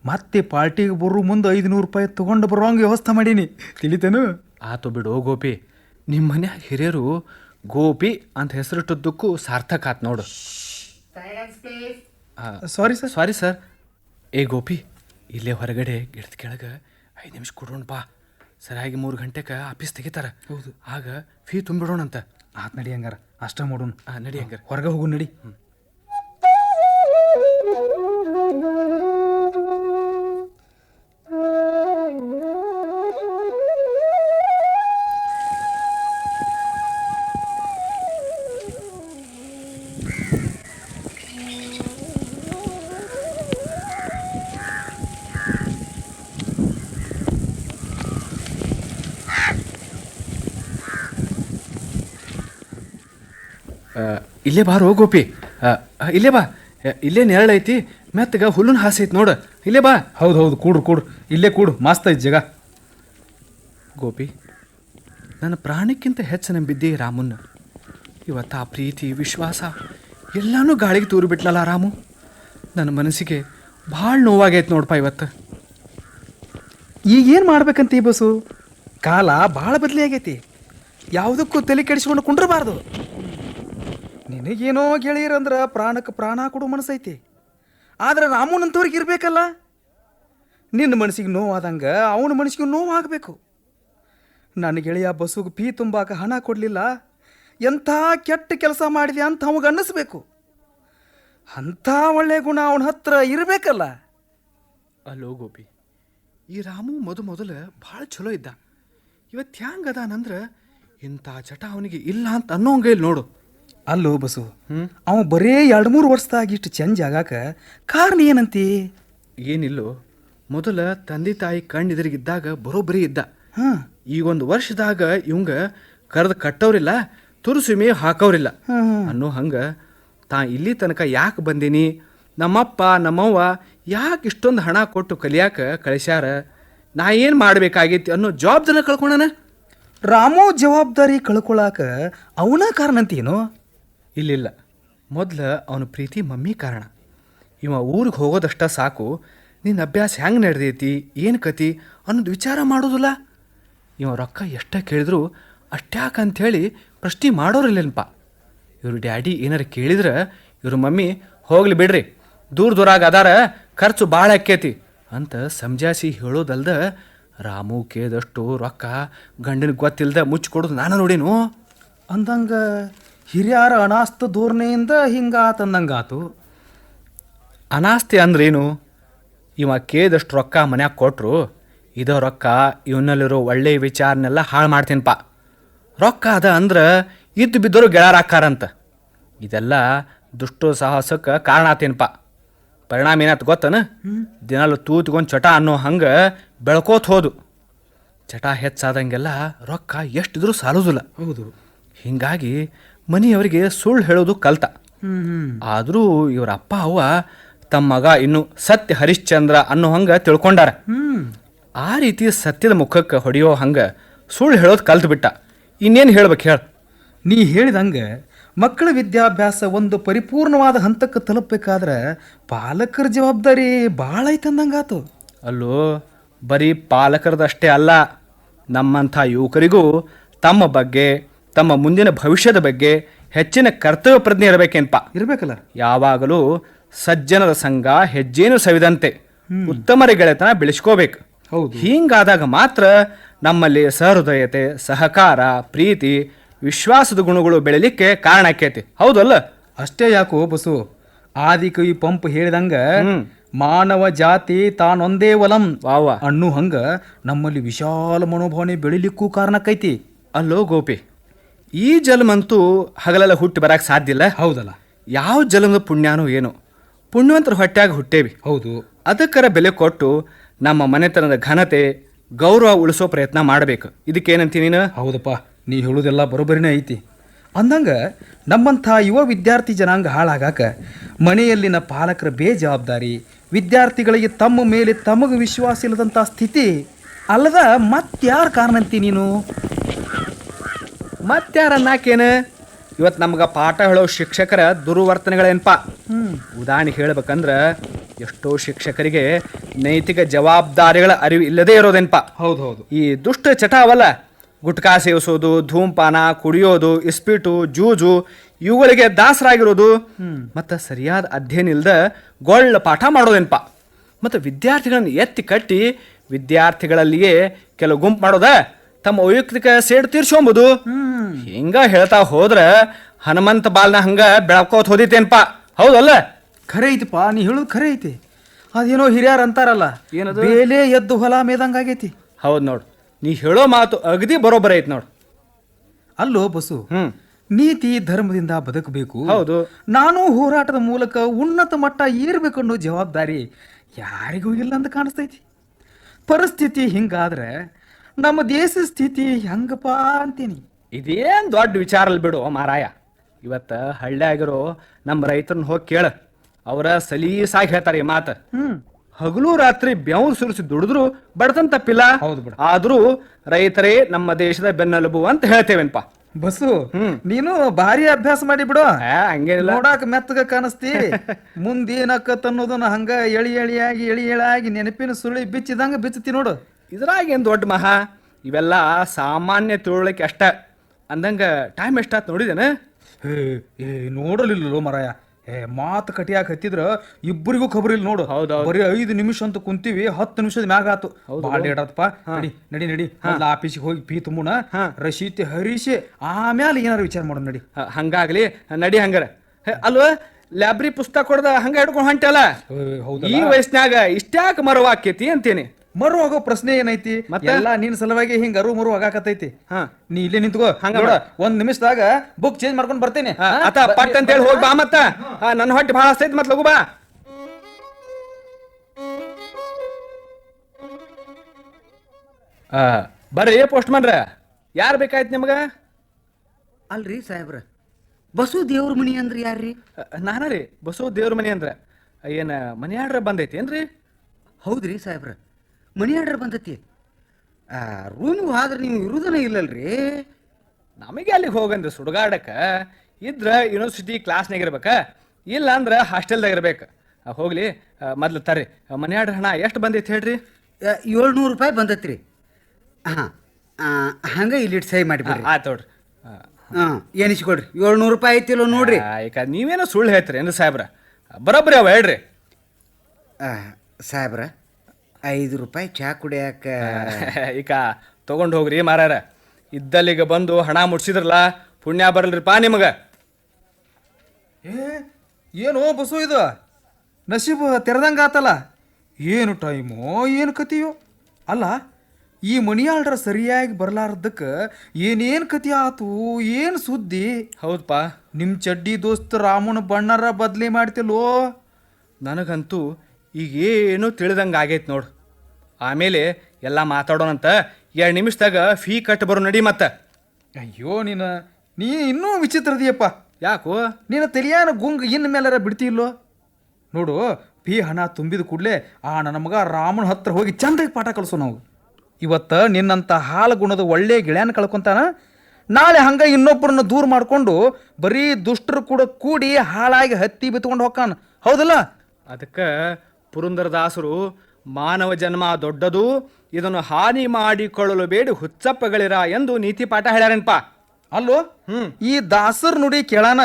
ಮತ್ತೆ ಪಾರ್ಟಿಗೆ ಬರೋ ಮುಂದೆ ಐದು ನೂರು ರೂಪಾಯಿ ತಗೊಂಡು ಬರುವಂಗೆ ವ್ಯವಸ್ಥೆ ಮಾಡೀನಿ. ತಿಳಿತೇನು? ಆತು ಬಿಡು ಗೋಪಿ. ನಿಮ್ಮ ಮನೆ ಹಿರಿಯರು ಗೋಪಿ ಅಂತ ಹೆಸರಿಟ್ಟದ್ದಕ್ಕೂ ಸಾರ್ಥಕ ಆತ್ ನೋಡು. ಸಾರಿ ಸರ್ ಸಾರಿ ಸರ್ ಏ ಗೋಪಿ ಇಲ್ಲೇ ಹೊರಗಡೆ ಗಿಡದ ಕೆಳಗೆ ಐದು ನಿಮಿಷ ಕೊಡೋಣ ಬಾ. ಸರಿಯಾಗಿ ಮೂರು ಗಂಟೆಗೆ ಆಫೀಸ್ ತೆಗಿತಾರ. ಹೌದು. ಆಗ ಫೀ ತುಂಬಿಡೋಣಂತ. ಆತ್ ನಡಿ ಹಂಗಾರ. ಅಷ್ಟ ಮಾಡೋಣ. ಆ, ನಡಿ ಹಂಗಾರ. ಹೊರಗೆ ಹೋಗು ನಡಿ. ಇಲ್ಲೇ ಬಾರೋ ಗೋಪಿ. ಇಲ್ಲೇ ಬಾ. ಇಲ್ಲೇ ನೆರಳೈತಿ ಮೆತ್ತಗ ಹುಲ್ಲುನ ಹಾಸೈತಿ ಐತಿ ನೋಡು. ಇಲ್ಲೇ ಬಾ. ಹೌದು ಹೌದು ಕೂಡ್ರು ಕೂಡು. ಇಲ್ಲೇ ಕೂಡು ಮಸ್ತ್ ಐತಿ ಜಗ. ಗೋಪಿ ನನ್ನ ಪ್ರಾಣಕ್ಕಿಂತ ಹೆಚ್ಚು ನಂಬಿದ್ದೆ ರಾಮುನ್ನ ರಾಮನ್ನ ಇವತ್ತು ಆ ಪ್ರೀತಿ ವಿಶ್ವಾಸ ಎಲ್ಲಾನು ಗಾಳಿಗೆ ತೂರು ಬಿಟ್ಲಲ್ಲ ರಾಮು. ನನ್ನ ಮನಸ್ಸಿಗೆ ಭಾಳ ನೋವಾಗೈತೆ ನೋಡಪ್ಪ ಇವತ್ತು. ಈಗೇನು ಮಾಡ್ಬೇಕಂತ ಈ ಬಸ್ಸು ಕಾಲ ಭಾಳ ಬದಲಿ ಆಗೈತಿ. ಯಾವುದಕ್ಕೂ ತಲೆ ಕೆಡಿಸ್ಕೊಂಡು ಕುಂಡ್ರಬಾರ್ದು. ನಿನಗೇನೋ ಗೆಳೆಯರಂದ್ರೆ ಪ್ರಾಣಕ್ಕೆ ಪ್ರಾಣ ಕೊಡೋ ಮನಸ್ಸೈತಿ. ಆದ್ರೆ ರಾಮನಂತವ್ರಿಗೆ ಇರಬೇಕಲ್ಲ? ನಿನ್ನ ಮನಸ್ಸಿಗೆ ನೋವಾದಂಗೆ ಅವನ ಮನಸ್ಸಿಗೆ ನೋವು ಆಗಬೇಕು ನನ್ನ ಗೆಳೆಯ ಬಸ್ಸುಗೆ ಫೀ ತುಂಬಾಕ ಹಣ ಕೊಡಲಿಲ್ಲ. ಎಂಥ ಕೆಟ್ಟ ಕೆಲಸ ಮಾಡಿದೆ ಅಂತ ಅವಾಗ ಅನ್ನಿಸ್ಬೇಕು. ಅಂಥ ಒಳ್ಳೆ ಗುಣ ಅವನ ಹತ್ರ ಇರಬೇಕಲ್ಲ? ಅಲ್ಲೋ ಗೋಪಿ, ಈ ರಾಮು ಮೊದ ಮೊದಲು ಭಾಳ ಚಲೋ ಇದ್ದ. ಇವತ್ತು ಹ್ಯಾಂಗದಾನಂದ್ರೆ ಇಂಥ ಚಟ ಅವನಿಗೆ ಇಲ್ಲ ಅಂತ ಅನ್ನೋಂಗೆ ಇಲ್ಲಿ ನೋಡು. ಅಲ್ಲೋ ಬಸು ಅವ ಬರೇ ಎರಡು ಮೂರು ವರ್ಷದಾಗ ಇಷ್ಟು ಚೇಂಜ್ ಆಗಾಕ ಕಾರಣ ಏನಂತಿ? ಏನಿಲ್ಲೋ ಮೊದಲ ತಂದೆ ತಾಯಿ ಕಣ್ಣೆದುರಿಗಿದ್ದಾಗ ಬರೋಬ್ಬರಿ ಇದ್ದ. ಹಾಂ. ಈಗ ಒಂದು ವರ್ಷದಾಗ ಇವಂಗ ಕರೆದು ಕಟ್ಟೋರಿಲ್ಲ ತುರುಸು ಮೇವು ಹಾಕೋರಿಲ್ಲ ಅನ್ನೋ ಹಂಗ ತಾ ಇಲ್ಲಿ ತನಕ ಯಾಕೆ ಬಂದೀನಿ? ನಮ್ಮಪ್ಪ ನಮ್ಮವ್ವ ಯಾಕೆ ಇಷ್ಟೊಂದು ಹಣ ಕೊಟ್ಟು ಕಲಿಯಾಕ ಕಳಿಸ್ಯಾರ? ನಾ ಏನು ಮಾಡಬೇಕಾಗೈತಿ ಅನ್ನೋ ಜವಾಬ್ದಾರಿ ಕಳ್ಕೊಳನ ರಾಮೋ ಜವಾಬ್ದಾರಿ ಕಳ್ಕೊಳಾಕ ಅವನ ಕಾರಣ ಅಂತೇನು? ಇಲ್ಲಿಲ್ಲ. ಮೊದಲು ಅವನ ಪ್ರೀತಿ ಮಮ್ಮಿ ಕಾರಣ. ಇವ ಊರಿಗೆ ಹೋಗೋದಷ್ಟ ಸಾಕು ನಿನ್ನ ಅಭ್ಯಾಸ ಹೆಂಗೆ ನಡೆದೈತಿ, ಏನು ಕತಿ ಅನ್ನೋದು ವಿಚಾರ ಮಾಡೋದಿಲ್ಲ. ಇವ ರೊಕ್ಕ ಎಷ್ಟ ಕೇಳಿದ್ರು ಹೇಳಿ ಪ್ರಶ್ನೆ ಮಾಡೋರಿಲ್ಲೇನಪ್ಪ ಇವ್ರ ಡ್ಯಾಡಿ ಏನಾರು ಕೇಳಿದ್ರೆ ಇವ್ರ ಮಮ್ಮಿ, ಹೋಗ್ಲಿ ಬಿಡ್ರಿ, ದೂರ ದೂರಾಗ ಅದಾರ, ಖರ್ಚು ಭಾಳ ಆಕ್ಕೇತಿ ಅಂತ ಸಂಜಾಸಿ ಹೇಳೋದಲ್ದ ರಾಮು ಕೇದಷ್ಟು ರೊಕ್ಕ ಗಂಡನಿಗೆ ಗೊತ್ತಿಲ್ಲದ ಮುಚ್ಚಿ ಕೊಡೋದು ನಾನು ನೋಡೇನು? ಅಂದಂಗ ಹಿರಿಯರ ಅನಾಸ್ತ ಧೋರಣೆಯಿಂದ ಹಿಂಗಾತಂದಂಗಾತು ಅನಾಸ್ತಿ ಅಂದ್ರೇನು? ಇವ ಕೇದಷ್ಟು ರೊಕ್ಕ ಮನ್ಯಾಗ ಕೊಟ್ರು ಇದೋ ರೊಕ್ಕ ಇವನಲ್ಲಿರೋ ಒಳ್ಳೆಯ ವಿಚಾರನೆಲ್ಲ ಹಾಳು ಮಾಡ್ತೀನಪ್ಪ ರೊಕ್ಕ ಅದ ಅಂದ್ರೆ ಇದ್ದು ಬಿದ್ದರು ಗೆಳಾರಾಕಾರಂತ ಇದೆಲ್ಲ ದುಷ್ಟು ಸಾಹಸಕ್ಕೆ ಕಾರಣ ಆತೇನಪ್ಪ ಪರಿಣಾಮ ಏನಾಯ್ತು ಗೊತ್ತನ? ದಿನಾಲು ತೂತ್ಗೊಂಡು ಚಟ ಅನ್ನೋ ಹಂಗೆ ಬೆಳ್ಕೋತ ಹೋದು. ಚಟ ಹೆಚ್ಚಾದಂಗೆಲ್ಲ ರೊಕ್ಕ ಎಷ್ಟಿದ್ರೂ ಸಾಲೋದಿಲ್ಲ. ಹೌದು. ಹೀಗಾಗಿ ಮನೆಯವರಿಗೆ ಸುಳ್ಳು ಹೇಳೋದು ಕಲ್ತ. ಆದರೂ ಇವರ ಅಪ್ಪ ಅವ್ವ ತಮ್ಮ ಮಗ ಇನ್ನು ಸತ್ಯ ಹರಿಶ್ಚಂದ್ರ ಅನ್ನೋ ಹಂಗೆ ತಿಳ್ಕೊಂಡಾರ. ಆ ರೀತಿ ಸತ್ಯದ ಮುಖಕ್ಕೆ ಹೊಡೆಯೋ ಹಂಗೆ ಸುಳ್ಳು ಹೇಳೋದು ಕಲ್ತು ಬಿಟ್ಟ. ಇನ್ನೇನು ಹೇಳ್ಬೇಕು ಹೇಳ. ನೀ ಹೇಳಿದಂಗೆ ಮಕ್ಕಳ ವಿದ್ಯಾಭ್ಯಾಸ ಒಂದು ಪರಿಪೂರ್ಣವಾದ ಹಂತಕ್ಕೆ ತಲುಪಬೇಕಾದ್ರೆ ಪಾಲಕರ ಜವಾಬ್ದಾರಿ ಭಾಳ ಐತಂದಂಗಾತು ಅಲ್ಲೋ ಬರೀ ಪಾಲಕರದಷ್ಟೇ ಅಲ್ಲ ನಮ್ಮಂಥ ಯುವಕರಿಗೂ ತಮ್ಮ ಬಗ್ಗೆ ತಮ್ಮ ಮುಂದಿನ ಭವಿಷ್ಯದ ಬಗ್ಗೆ ಹೆಚ್ಚಿನ ಕರ್ತವ್ಯ ಪ್ರಜ್ಞೆ ಇರಬೇಕೇನ್ಪ? ಇರಬೇಕಲ್ಲ. ಯಾವಾಗಲೂ ಸಜ್ಜನರ ಸಂಘ ಹೆಜ್ಜೇನು ಸವಿದಂತೆ ಉತ್ತಮರ ಗೆಳೆತನ ಬೆಳೆಸ್ಕೋಬೇಕು. ಹೌದು. ಹೀಗಾದಾಗ ಮಾತ್ರ ನಮ್ಮಲ್ಲಿ ಸಹೃದಯತೆ ಸಹಕಾರ ಪ್ರೀತಿ ವಿಶ್ವಾಸದ ಗುಣಗಳು ಬೆಳಿಲಿಕ್ಕೆ ಕಾರಣ ಆಕೈತಿ. ಹೌದಲ್ಲ? ಅಷ್ಟೇ ಯಾಕೋ ಬಸು? ಆದಿಕವಿ ಪಂಪ್ ಹೇಳಿದಂಗ ಮಾನವ ಜಾತಿ ತಾನೊಂದೇ ಒಲಂ ವಾವ ಅಣ್ಣು ಹಂಗ ನಮ್ಮಲ್ಲಿ ವಿಶಾಲ ಮನೋಭಾವನೆ ಬೆಳಿಲಿಕ್ಕೂ ಕಾರಣಕ್ಕೈತಿ ಅಲ್ಲೋ ಗೋಪಿ ಈ ಜನ್ಮಂತೂ ಹಗಲೆಲ್ಲ ಹುಟ್ಟಿ ಬರಕ್ಕೆ ಸಾಧ್ಯ ಇಲ್ಲ. ಹೌದಲ್ಲ. ಯಾವ ಜಲಮದ ಪುಣ್ಯನೋ ಏನೋ. ಪುಣ್ಯವಂತರ ಹೊಟ್ಟೆಯಾಗಿ ಹುಟ್ಟೇವಿ. ಹೌದು. ಅದಕ್ಕರ ಬೆಲೆ ಕೊಟ್ಟು ನಮ್ಮ ಮನೆತನದ ಘನತೆ ಗೌರವ ಉಳಿಸೋ ಪ್ರಯತ್ನ ಮಾಡಬೇಕು. ಇದಕ್ಕೇನಂತೀನಿ ನೀನು? ಹೌದಪ್ಪ. ನೀ ಹೇಳುದೆಲ್ಲ ಬರೋಬ್ಬರಿನೇ ಐತಿ. ಅಂದಂಗೆ ನಮ್ಮಂಥ ಯುವ ವಿದ್ಯಾರ್ಥಿ ಜನಾಂಗ ಹಾಳಾಗಾಕ ಮನೆಯಲ್ಲಿನ ಪಾಲಕರ ಬೇಜವಾಬ್ದಾರಿ ವಿದ್ಯಾರ್ಥಿಗಳಿಗೆ ತಮ್ಮ ಮೇಲೆ ತಮಗೆ ವಿಶ್ವಾಸ ಇಲ್ಲದಂಥ ಸ್ಥಿತಿ ಅಲ್ಲದ ಮತ್ಯಾರ ಕಾರಣ ಅಂತಿ ನೀನು? ಮತ್ತಾರನ್ನಾಕೇನು ಇವತ್ತು ನಮ್ಗೆ ಪಾಠ ಹೇಳೋ ಶಿಕ್ಷಕರ ದುರ್ವರ್ತನೆಗಳೇನಪ್ಪ ಉದಾಹರಣೆ ಹೇಳ್ಬೇಕಂದ್ರೆ ಎಷ್ಟೋ ಶಿಕ್ಷಕರಿಗೆ ನೈತಿಕ ಜವಾಬ್ದಾರಿಗಳ ಅರಿವು ಇಲ್ಲದೇ ಇರೋದೇನಪ್ಪ ಹೌದು ಹೌದು ಈ ದುಷ್ಟ ಚಟ ಅವಲ್ಲ ಗುಟ್ಕಾ ಸೇವಿಸೋದು ಧೂಮಪಾನ ಕುಡಿಯೋದು ಇಸ್ಪೀಟು ಜೂಜು ಇವುಗಳಿಗೆ ದಾಸರಾಗಿರೋದು. ಮತ್ತು ಸರಿಯಾದ ಅಧ್ಯಯನ ಇಲ್ಲದ ಗೊಳ್ಳ ಪಾಠ ಮಾಡೋದೇನಪ್ಪ ಮತ್ತು ವಿದ್ಯಾರ್ಥಿಗಳನ್ನು ಎತ್ತಿ ಕಟ್ಟಿ ವಿದ್ಯಾರ್ಥಿಗಳಲ್ಲಿಯೇ ಕೆಲವು ಗುಂಪು ಮಾಡೋದ? ತಮ್ಮ ವೈಯಕ್ತಿಕ ಸೇಡ್ ತೀರ್ಸ್ಕೊಂಬುದು. ಹಿಂಗ ಹೇಳ್ತಾ ಹೋದ್ರ ಹನುಮಂತ ಬಾಲ್ನ ಹಂಗ ಬೆಳಕೋತ್ ಹೋದಿತೇನ್ಪ. ಹೌದಲ್ಲ? ಖರೆ ಐತಿಪ್ಪ ನೀ ಹೇಳೋದು ಖರೆ ಐತಿ. ಅದೇನೋ ಹಿರಿಯರು ಅಂತಾರಲ್ಲ ಏನದು? ಬೇಲೆ ಎದ್ದು ಹೊಲ ಮೇದಂಗಾಗೈತಿ ಹೌದು ನೋಡು. ನೀ ಹೇಳೋ ಮಾತು ಅಗದಿ ಬರೋಬ್ಬರ ಐತಿ ನೋಡು. ಅಲ್ಲೋ ಬಸು ಹ್ಮ್. ನೀತಿ ಧರ್ಮದಿಂದ ಬದುಕಬೇಕು. ಹೌದು. ನಾನು ಹೋರಾಟದ ಮೂಲಕ ಉನ್ನತ ಮಟ್ಟ ಏರ್ಬೇಕು ಅನ್ನೋ ಜವಾಬ್ದಾರಿ ಯಾರಿಗೂ ಇಲ್ಲ ಅಂತ ಕಾಣಿಸ್ತೈತಿ. ಪರಿಸ್ಥಿತಿ ಹಿಂಗಾದ್ರೆ ನಮ್ಮ ದೇಶ ಸ್ಥಿತಿ ಹೆಂಗಪ್ಪ ಅಂತೀನಿ. ಇದೇನ್ ದೊಡ್ಡ ವಿಚಾರಲ್ ಬಿಡು ಮಾರಾಯ. ಇವತ್ತ ಹಳ್ಳಿ ಆಗಿರೋ ನಮ್ಮ ರೈತರನ್ನ ಹೋಗಿ ಕೇಳ. ಅವರ ಸಲೀಸಾಗಿ ಹೇಳ್ತಾರೆ ಈ ಮಾತು. ಹ್ಮ್. ಹಗಲು ರಾತ್ರಿ ಬೆವರು ಸುರಿಸಿ ದುಡಿದ್ರು ಬಡತನ ತಪ್ಪಿಲ್ಲ. ಹೌದು ಬಿಡು. ಆದ್ರೂ ರೈತರೇ ನಮ್ಮ ದೇಶದ ಬೆನ್ನೆಲುಬು ಅಂತ ಹೇಳ್ತೇವೆನ್ಪ. ಬಸ್ಸು ನೀನು ಭಾರಿ ಅಭ್ಯಾಸ ಮಾಡಿ ಬಿಡು. ಆ, ಹಂಗೇನಿಲ್ಲ. ನೋಡಾಕ ಮೆತ್ತಗ ಕಾಣಿಸ್ತಿ. (laughs) ಮುಂದೇನಕ್ಕತ್ ಅನ್ನೋದನ್ನ ಹಂಗ ಎಳಿ ಎಳಿಯಾಗಿ ಎಳಿ ಎಳಿಯಾಗಿ ನೆನಪಿನ ಸುಳಿ ಬಿಚ್ಚಿದಂಗ ಬಿಚ್ಚತಿ ನೋಡು. ಇದ್ರಾಗ ಏನ್ ದೊಡ್ಡ ಮಹಾ? ಇವೆಲ್ಲ ಸಾಮಾನ್ಯ ತಿಳುವಳಿಕೆ ಅಷ್ಟ. ಅಂದಂಗ ಟೈಮ್ ಎಷ್ಟಾತ್ ನೋಡಿದೇನ ಏ ನೋಡಲಿಲ್ಲ ಮರಾಯ. ಏ ಮಾತು ಕಟಿಯಾಕ ಹತ್ತಿದ್ರ ಇಬ್ಬರಿಗೂ ಖಬರ್ ಇಲ್ಲ ನೋಡು. ಬರೀ ಐದು ನಿಮಿಷ ಅಂತ ಕುಂತೀವಿ ಹತ್ತು ನಿಮಿಷದ ಮ್ಯಾಗ ಆತು. ಭಾಳ ಲೇಟ್ ಆತಪ್ಪ. ನಡಿ ನಡಿ ನಡಿ. ಆಫೀಸಿಗೆ ಹೋಗಿ ಪೀ ತುಂಬೋಣ ರಶೀತಿ ಹರಿಸಿ ಆಮೇಲೆ ಏನಾರು ವಿಚಾರ ಮಾಡೋಣ ನಡಿ. ಹಂಗಾಗ್ಲಿ. ನಡಿ ಹಂಗಾರ. ಅಲ್ವ? ಲ್ಯಾಬ್ರಿ ಪುಸ್ತಕ ಕೊಡ್ದ ಹಂಗ ಹಿಡ್ಕೊಂಡು ಹೊಂಟಲ್ಲ? ಈ ವಯಸ್ಸಿನಾಗ ಇಷ್ಟ್ಯಾಕ ಮರವಾಕೇತಿ ಅಂತೇನಿ. ಮರು ಹೋಗೋ ಪ್ರಶ್ನೆ ಏನೈತಿ? ಮತ್ತೆ? ಎಲ್ಲ ನಿನ್ ಸಲುವಾಗಿ ಹಿಂಗ ಅರು ಮರು ಆಗಾಕತೈತಿ ಹಾ. ನೀ ಇಲ್ಲೇ ನಿಂತ್ಕೋ. ಹಂಗ ನೋಡ ಒಂದ್ ನಿಮಿಷದಾಗ ಬುಕ್ ಚೇಂಜ್ ಮಾಡ್ಕೊಂಡ್ ಬರ್ತೇನೆ. ಆತ ಪಟ್ ಅಂತ ಹೇಳಿ ಹೋಗಿ ಬಾ ಮತ್ತ. ಆ, ನನ್ನ ಹೊಟ್ಟೆ ಬಹಳ ಹಸ್ತೈತಿ ಮತ್ ಲಗು ಬಾ. ಆ, ಬರ್ರಿ ಪೋಸ್ಟ್ ಮಾಡ್ರ. ಯಾರು ಬೇಕಾಯ್ತು ನಿಮ್ಗ? ಅಲ್ರಿ ಸಾಹೇಬ್ರ ಬಸು ದೇವ್ರ ಮನಿ ಅಂದ್ರಿ ಯಾರ್ರಿ? ನಾನ ರೀ ಬಸು ದೇವ್ರ ಮನಿ ಅಂದ್ರ. ಏನ ಮನ್ಯಾಡ್ರ ಬಂದೈತಿ ಏನ್ರಿ? ಹೌದ್ರಿ ಸಾಹೇಬ್ರ ಮನಿ ಆರ್ಡರ್ ಬಂದತಿ ರೂಮಿಗೆ ಹೋದ್ರೆ ನೀವು ಇರುದನ ಇಲ್ಲಲ್ರಿ? ನಮಗೆ ಅಲ್ಲಿಗೆ ಹೋಗಂದ್ರೆ ಸುಡುಗಾಡಕ ಇದ್ರೆ ಯೂನಿವರ್ಸಿಟಿ ಕ್ಲಾಸ್ನಾಗ ಇರ್ಬೇಕ ಇಲ್ಲ ಅಂದ್ರೆ ಹಾಸ್ಟೆಲ್ದಾಗ ಇರ್ಬೇಕು ಹೋಗಲಿ ಮೊದ್ಲು ತರ್ರಿ. ಮನಿ ಆರ್ಡರ್ ಹಣ ಎಷ್ಟು ಬಂದೈತಿ ಹೇಳ್ರಿ? ಏಳ್ನೂರು ರೂಪಾಯಿ ಬಂದತ್ರಿ. ಹಾಂ ಹಂಗೆ ಇಲ್ಲಿ ಸಹಿ ಮಾಡಿಬಿಡ್ರಿ ಆಯ್ತು ನೋಡ್ರಿ. ಹಾಂ ಏನಿಸ್ಕೊಡ್ರಿ ಏಳ್ನೂರು ರೂಪಾಯಿ ಐತಿಲ್ಲ ನೋಡ್ರಿ. ಈಗ ನೀವೇನೋ ಸುಳ್ಳು ಹೇಳ್ತೀರಿ ಏನು ಸಾಹೇಬ್ರ? ಬರೋಬ್ಬರಿ ಅವ ಹೇಳ್ರಿ. ಸಾಹೇಬ್ರ ಐದು ರೂಪಾಯಿ ಚಾ ಕುಡಿಯಾಕ. ಈಗ ತಗೊಂಡು ಹೋಗ್ರಿ ಮಾರಾರ. ಇದ್ದಲ್ಲಿಗೆ ಬಂದು ಹಣ ಮುಟ್ಸಿದ್ರಲ್ಲ ಪುಣ್ಯ ಬರಲ್ರಿಪ್ಪ ನಿಮಗೆ. ಏ ಏನೋ ಬಸು ಇದು? ನಸೀಬು ತೆರೆದಂಗ ಆತಲ್ಲ? ಏನು ಟೈಮೋ ಏನು ಕತಿಯೋ? ಅಲ್ಲ ಈ ಮಣಿಯಾಳ್ರ ಸರಿಯಾಗಿ ಬರ್ಲಾರ್ದಕ್ಕೆ ಏನೇನು ಕತಿ ಆತು ಏನು ಸುದ್ದಿ? ಹೌದಪ್ಪ ನಿಮ್ಮ ಚಡ್ಡಿ ದೋಸ್ತ ರಾಮನ ಬಣ್ಣರ ಬದಲಿ ಮಾಡ್ತಿಲ್ವೋ ನನಗಂತೂ ಈಗ ಏನು ತಿಳಿದಂಗೆ ಆಗೈತೆ ನೋಡು. ಆಮೇಲೆ ಎಲ್ಲ ಮಾತಾಡೋಣಂತ ಎರಡು ನಿಮಿಷದಾಗ ಫೀ ಕಟ್ ಬರೋ ನಡಿ ಮತ್ತೆ. ಅಯ್ಯೋ ನೀನು ನೀ ಇನ್ನೂ ವಿಚಿತ್ರದಿಯಪ್ಪ ಯಾಕೋ? ನೀನು ತಲಿಯಾನ ಗುಂಗ್ ಇನ್ನು ಮೇಲಾರ ಬಿಡ್ತಿಲ್ಲೋ ನೋಡು ಫೀ ಹಣ ತುಂಬಿದ ಕೂಡಲೇ ಆ ನನ್ನ ಮಗ ರಾಮನ ಹತ್ರ ಹೋಗಿ ಚಂದಾಗಿ ಪಾಠ ಕಲಿಸು ನಾವು. ಇವತ್ತು ನಿನ್ನಂಥ ಹಾಲು ಗುಣದ ಒಳ್ಳೆ ಗೆಳೆಯನ ಕಳ್ಕೊತಾನ? ನಾಳೆ ಹಂಗೆ ಇನ್ನೊಬ್ಬರನ್ನ ದೂರ ಮಾಡ್ಕೊಂಡು ಬರೀ ದುಷ್ಟರು ಕೂಡ ಕೂಡಿ ಹಾಳಾಗಿ ಹತ್ತಿ ಬಿತ್ಕೊಂಡು ಹೋಗ್ಕಾನ ಹೌದಲ್ಲ? ಅದಕ್ಕೆ ಪುರಂದರದಾಸರು ಮಾನವ ಜನ್ಮ ದೊಡ್ಡದು ಇದನ್ನು ಹಾನಿ ಮಾಡಿಕೊಳ್ಳಲು ಬೇಡಿ ಹುಚ್ಚಪ್ಪಗಳಿರ ಎಂದು ನೀತಿ ಪಾಠ ಹೇಳ್ಯಾರೇನಪ್ಪ. ಅಲ್ಲೋ ಈ ದಾಸರ್ ನುಡಿ ಕೇಳಾನ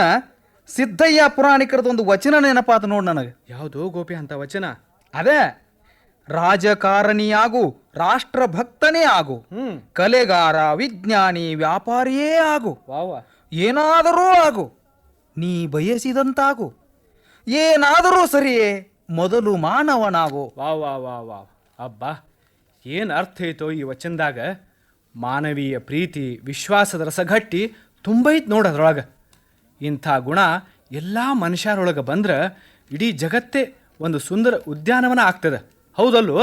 ಸಿದ್ದಯ್ಯ ಪುರಾಣಿಕರದ ಒಂದು ವಚನ ನೆನಪಾತ ನೋಡ್ ನನಗೆ. ಯಾವುದು ಗೋಪಿ ಅಂತ ವಚನ. ಅದೇ ರಾಜಕಾರಣಿಯಾಗು ರಾಷ್ಟ್ರಭಕ್ತನೇ ಆಗು ಹ್ಮ್. ಕಲೆಗಾರ ವಿಜ್ಞಾನಿ ವ್ಯಾಪಾರಿಯೇ ಆಗು. ಏನಾದರೂ ಆಗು ನೀ ಬಯಸಿದಂತಾಗು. ಏನಾದರೂ ಸರಿಯೇ ಮೊದಲು ಮಾನವನಾಗು. ವಾ ವಾ ವಾ ವಾ. ಅಬ್ಬಾ ಏನು ಅರ್ಥ ಐತೋ ಈ ವಚನದಾಗ? ಮಾನವೀಯ ಪ್ರೀತಿ ವಿಶ್ವಾಸದ ರಸಗಟ್ಟಿ ತುಂಬೈತ್ ನೋಡು ಅದ್ರೊಳಗೆ. ಇಂಥ ಗುಣ ಎಲ್ಲ ಮನುಷ್ಯರೊಳಗೆ ಬಂದ್ರೆ ಇಡೀ ಜಗತ್ತೇ ಒಂದು ಸುಂದರ ಉದ್ಯಾನವನ ಆಗ್ತದೆ. ಹೌದಲ್ವೋ?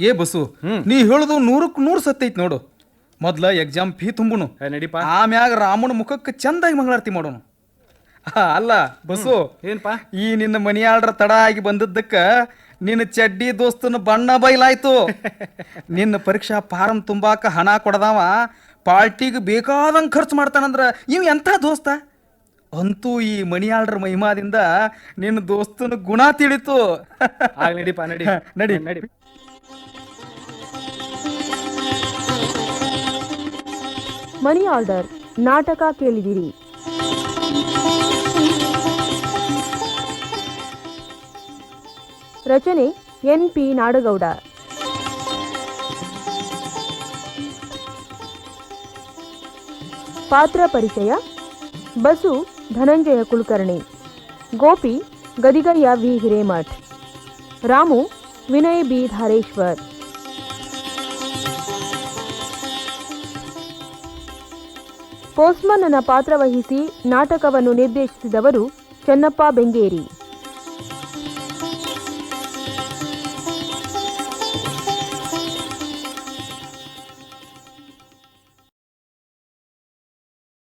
ಏ ಬಸು ನೀ ಹೇಳುದು ನೂರಕ್ಕೆ ನೂರು ಸತ್ತೈತ್ ನೋಡು. ಮೊದ್ಲ ಎಕ್ಸಾಮ್ ಫೀ ತುಂಬುನು. ಏ, ನಡಿಪ. ಆಮ್ಯಾಗ ರಾಮನ ಮುಖಕ್ಕೆ ಚಂದಾಗಿ ಮಂಗಳಾರತಿ ಮಾಡೋಣ ಅಲ್ಲ ಬಸು. ಏನಪ್ಪ ಈ ನಿನ್ನ ಮನಿಯಾಳ್ರ ತಡ ಆಗಿ ಬಂದದ್ದಕ್ಕ ನಿನ್ನ ಚಡ್ಡಿ ದೋಸ್ತನ ಬಣ್ಣ ಬೈಲಾಯ್ತು. (laughs) ನಿನ್ನ ಪರೀಕ್ಷಾ ಫಾರಂ ತುಂಬಾಕ ಹಣ ಕೊಡದವ. ಪಾರ್ಟಿಗೆ ಬೇಕಾದಂಗೆ ಖರ್ಚು ಮಾಡ್ತಾನಂದ್ರ ಇವ್ ಎಂಥ ದೋಸ್ತ? ಅಂತೂ ಈ ಮಣಿಯಾಳ್ರ ಮಹಿಮಾದಿಂದ ನಿನ್ನ ದೋಸ್ತನ ಗುಣ ತಿಳಿತು. (laughs) ನಡಿಪ (laughs) ನಡಿ. ನಡಿ. ನಡಿ. ಮನಿ ಆರ್ಡರ್ ನಾಟಕ ಕೇಳಿದಿರಿ. ರಚನೆ ಎನ್ ಪಿ ನಾಡಗೌಡ. ಪಾತ್ರ ಪರಿಚಯ, ಬಸು ಧನಂಜಯ ಕುಲಕರ್ಣಿ. ಗೋಪಿ ಗದಿಗಯ್ಯ ವಿ ಹಿರೇಮಠ್. ರಾಮು ವಿನಯ್ ಬಿ ಧಾರೇಶ್ವರ್. ಪೋಸ್ಟ್ಮನ್ನ ಪಾತ್ರವಹಿಸಿ ನಾಟಕವನ್ನು ನಿರ್ದೇಶಿಸಿದವರು ಚೆನ್ನಪ್ಪ ಬೆಂಗೇರಿ.